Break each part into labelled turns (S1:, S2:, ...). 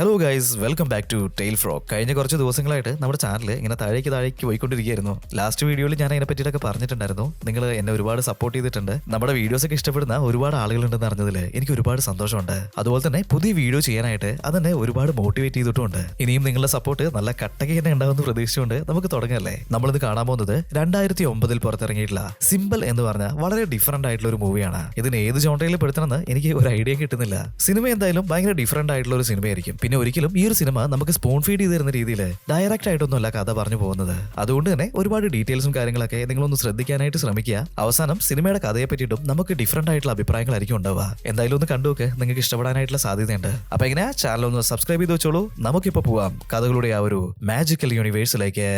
S1: Hello guys welcome back to tail frock കഴിഞ്ഞ കുറച്ച് ദിവസങ്ങളായിട്ട് നമ്മുടെ ചാനൽ ഇങ്ങനെ താഴേക്ക് താഴേക്ക് പോയിക്കൊണ്ടിരിക്കുകയായിരുന്നു. ലാസ്റ്റ് വീഡിയോയിൽ ഞാൻ അതിനെ പറ്റിയിട്ടൊക്കെ പറഞ്ഞിട്ടുണ്ടായിരുന്നു. നിങ്ങൾ എന്നെ ഒരുപാട് സപ്പോർട്ട് ചെയ്തിട്ടുണ്ട്. നമ്മുടെ വീഡിയോസ് ഒക്കെ ഇഷ്ടപ്പെടുന്ന ഒരുപാട് ആളുകളുണ്ടെന്ന് അറിഞ്ഞതിൽ എനിക്ക് ഒരുപാട് സന്തോഷമുണ്ട്. അതുപോലെ തന്നെ പുതിയ വീഡിയോ ചെയ്യാനായിട്ട് അതെന്നെ ഒരുപാട് മോട്ടിവേറ്റ് ചെയ്തിട്ടുണ്ട് ഇനിയും നിങ്ങളുടെ സപ്പോർട്ട് നല്ല കട്ടകി തന്നെ ഉണ്ടാവുമെന്ന് പ്രതീക്ഷിച്ചുകൊണ്ട് നമുക്ക് തുടങ്ങല്ലേ? നമ്മളിത് കാണാൻ പോകുന്നത് രണ്ടായിരത്തി ഒമ്പതിൽ പുറത്തിറങ്ങിയിട്ടുള്ള സിമ്പിൾ എന്ന് പറഞ്ഞാൽ വളരെ ഡിഫറന്റ് ആയിട്ടുള്ള ഒരു മൂവിയാണ് ഇതിന് ഏത് ജോണ്ടയിൽ പെടുത്തണമെന്ന് എനിക്ക് ഒരു ഐഡിയ കിട്ടുന്നില്ല. സിനിമ എന്തായാലും ഭയങ്കര ഡിഫറന്റ് ആയിട്ടുള്ള ഒരു സിനിമയായിരിക്കും. പിന്നെ ഒരിക്കലും ഈ ഒരു സിനിമ നമുക്ക് സ്പോൺ ഫീഡ് ചെയ്ത് തരുന്ന രീതിയിൽ ഡയറക്റ്റ് ആയിട്ടൊന്നുമല്ല കഥ പറഞ്ഞു പോകുന്നത്. അതുകൊണ്ട് തന്നെ ഒരുപാട് ഡീറ്റെയിൽസും കാര്യങ്ങളൊക്കെ നിങ്ങളൊന്ന് ശ്രദ്ധിക്കാനായിട്ട് ശ്രമിക്കുക. അവസാനം സിനിമയുടെ കഥയെ പറ്റിയിട്ടും നമുക്ക് ഡിഫറെന്റ് ആയിട്ടുള്ള അഭിപ്രായങ്ങളായിരിക്കും ഉണ്ടാവുക. എന്തായാലും ഒന്ന് കണ്ടുവെക്ക് നിങ്ങൾക്ക് ഇഷ്ടപ്പെടാനായിട്ടുള്ള സാധ്യതയുണ്ട്. അപ്പൊ എങ്ങനെ ചാനൽ ഒന്ന് സബ്സ്ക്രൈബ് ചെയ്ത് വെച്ചോളൂ. നമുക്കിപ്പോ പോവാം. കഥകളുടെ ആ ഒരു മാജിക്കൽ യൂണിവേഴ്സിലേക്ക്.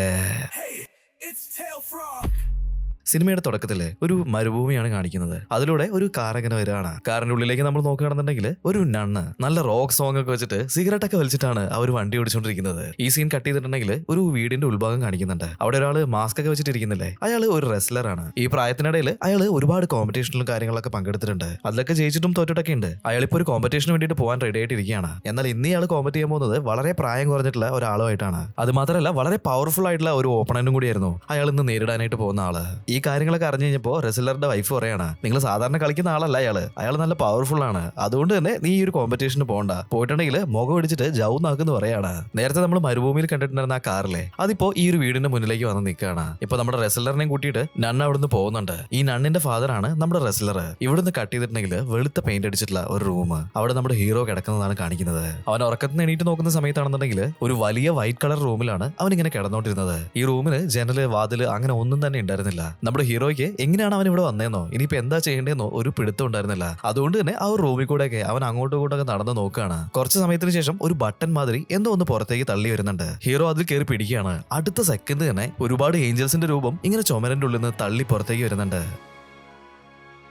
S1: സിനിമയുടെ തുടക്കത്തിൽ ഒരു മരുഭൂമിയാണ് കാണിക്കുന്നത്. അതിലൂടെ ഒരു കാർ ഇങ്ങനെ വരികയാണ്. കാറിന്റെ ഉള്ളിലേക്ക് നമ്മൾ നോക്കുകയാണെന്നുണ്ടെങ്കിൽ ഒരു നണ്ണ് നല്ല റോക്ക് സോങ് ഒക്കെ വെച്ചിട്ട് സിഗരറ്റ് ഒക്കെ വലിച്ചിട്ടാണ് അവർ വണ്ടി ഓടിച്ചുകൊണ്ടിരിക്കുന്നത് ഈ സീൻ കട്ട് ചെയ്തിട്ടുണ്ടെങ്കിൽ ഒരു വീടിന്റെ ഉൾഭാഗം കാണിക്കുന്നുണ്ട്. അവിടെ ഒരാൾ മാസ്ക് ഒക്കെ വെച്ചിട്ടിരിക്കുന്നില്ലേ? അയാൾ ഒരു റെസ്ലറാണ് ഈ പ്രായത്തിനിടയിൽ അയാൾ ഒരുപാട് കോമ്പറ്റീഷനിലും കാര്യങ്ങളൊക്കെ പങ്കെടുത്തിട്ടുണ്ട്. അതിലൊക്കെ ജയിച്ചിട്ടും തോറ്റിട്ടൊക്കെ ഉണ്ട്. അയാളിപ്പോ ഒരു കോമ്പറ്റീഷന് വേണ്ടിയിട്ട് പോകാൻ റെഡി ആയിട്ടിരിക്കുകയാണ്. എന്നാൽ ഇന്ന് ഇയാൾ കോമ്പറ്റ് ചെയ്യാൻ പോകുന്നത് വളരെ പ്രായം കുറഞ്ഞിട്ടുള്ള ഒരാളുമായിട്ടാണ്. അത് മാത്രമല്ല വളരെ പവർഫുൾ ആയിട്ടുള്ള ഒരു ഓപ്പണന്റും കൂടിയായിരുന്നു. അയാൾ ഇന്ന് നേരിടാനായിട്ട് പോകുന്ന ആൾ. ഈ കാര്യങ്ങളൊക്കെ അറിഞ്ഞു കഴിഞ്ഞപ്പോ റെസിലറുടെ വൈഫ് പറയാണ് നിങ്ങൾ സാധാരണ കളിക്കുന്ന ആളല്ല അയാൾ. അയാൾ നല്ല പവർഫുൾ ആണ്. അതുകൊണ്ട് തന്നെ നീ ഈ ഒരു കോമ്പറ്റീഷന് പോകണ്ട. പോയിട്ടുണ്ടെങ്കിൽ മുഖം ഇടിച്ചിട്ട് ജൗന്നാക്കെന്ന് പറയാണ്. നേരത്തെ നമ്മൾ മരുഭൂമിയിൽ കണ്ടിട്ടുണ്ടായിരുന്ന ആ കാറിലെ അതിപ്പോ ഈ ഒരു വീടിന്റെ മുന്നിലേക്ക് വന്ന് നിൽക്കുകയാണ്. ഇപ്പൊ നമ്മുടെ റെസിലറിനെയും കൂട്ടിയിട്ട് നണ്ണ അവിടുന്ന് പോകുന്നുണ്ട്. ഈ നണ്ണിന്റെ ഫാദർ ആണ് നമ്മുടെ റെസിലർ ഇവിടുന്ന് കട്ട് ചെയ്തിട്ടുണ്ടെങ്കിൽ വെളുത്ത പെയിന്റ് അടിച്ചിട്ടുള്ള ഒരു റൂം അവിടെ നമ്മുടെ ഹീറോ കിടക്കുന്നതാണ് കാണിക്കുന്നത്. അവൻ ഉറക്കത്തിൽ എണീറ്റ് നോക്കുന്ന സമയത്താണെന്നുണ്ടെങ്കിൽ ഒരു വലിയ വൈറ്റ് കളർ റൂമിലാണ് അവൻ ഇങ്ങനെ കിടന്നോണ്ടിരുന്നത്. ഈ റൂമിന് ജനൽ വാതിൽ അങ്ങനെ ഒന്നും തന്നെ ഉണ്ടായിരുന്നില്ല. നമ്മുടെ ഹീറോയ്ക്ക് എങ്ങനെയാണ് അവൻ ഇവിടെ വന്നേന്നോ? ഇനിയിപ്പോ എന്താ ചെയ്യേണ്ടതെന്നോ ഒരു പിടുത്തം ഉണ്ടായിരുന്നില്ല. അതുകൊണ്ട് തന്നെ ആ റൂമിൽ കൂടെ കൂടെയൊക്കെ അവൻ അങ്ങോട്ടും ഇങ്ങോട്ടൊക്കെ നടന്ന് നോക്കുകയാണ്. കുറച്ച് സമയത്തിന് ശേഷം ഒരു ബട്ടൺ മാതിരി എന്തോ ഒന്ന് പുറത്തേക്ക് തള്ളി വരുന്നുണ്ട്. ഹീറോ അതിൽ കയറി പിടിക്കുകയാണ്. അടുത്ത സെക്കൻഡ് തന്നെ ഒരുപാട് ഏഞ്ചൽസിന്റെ രൂപം ഇങ്ങനെ ചുമരന്റെ ഉള്ളിൽ നിന്ന് തള്ളി പുറത്തേക്ക് വരുന്നുണ്ട്.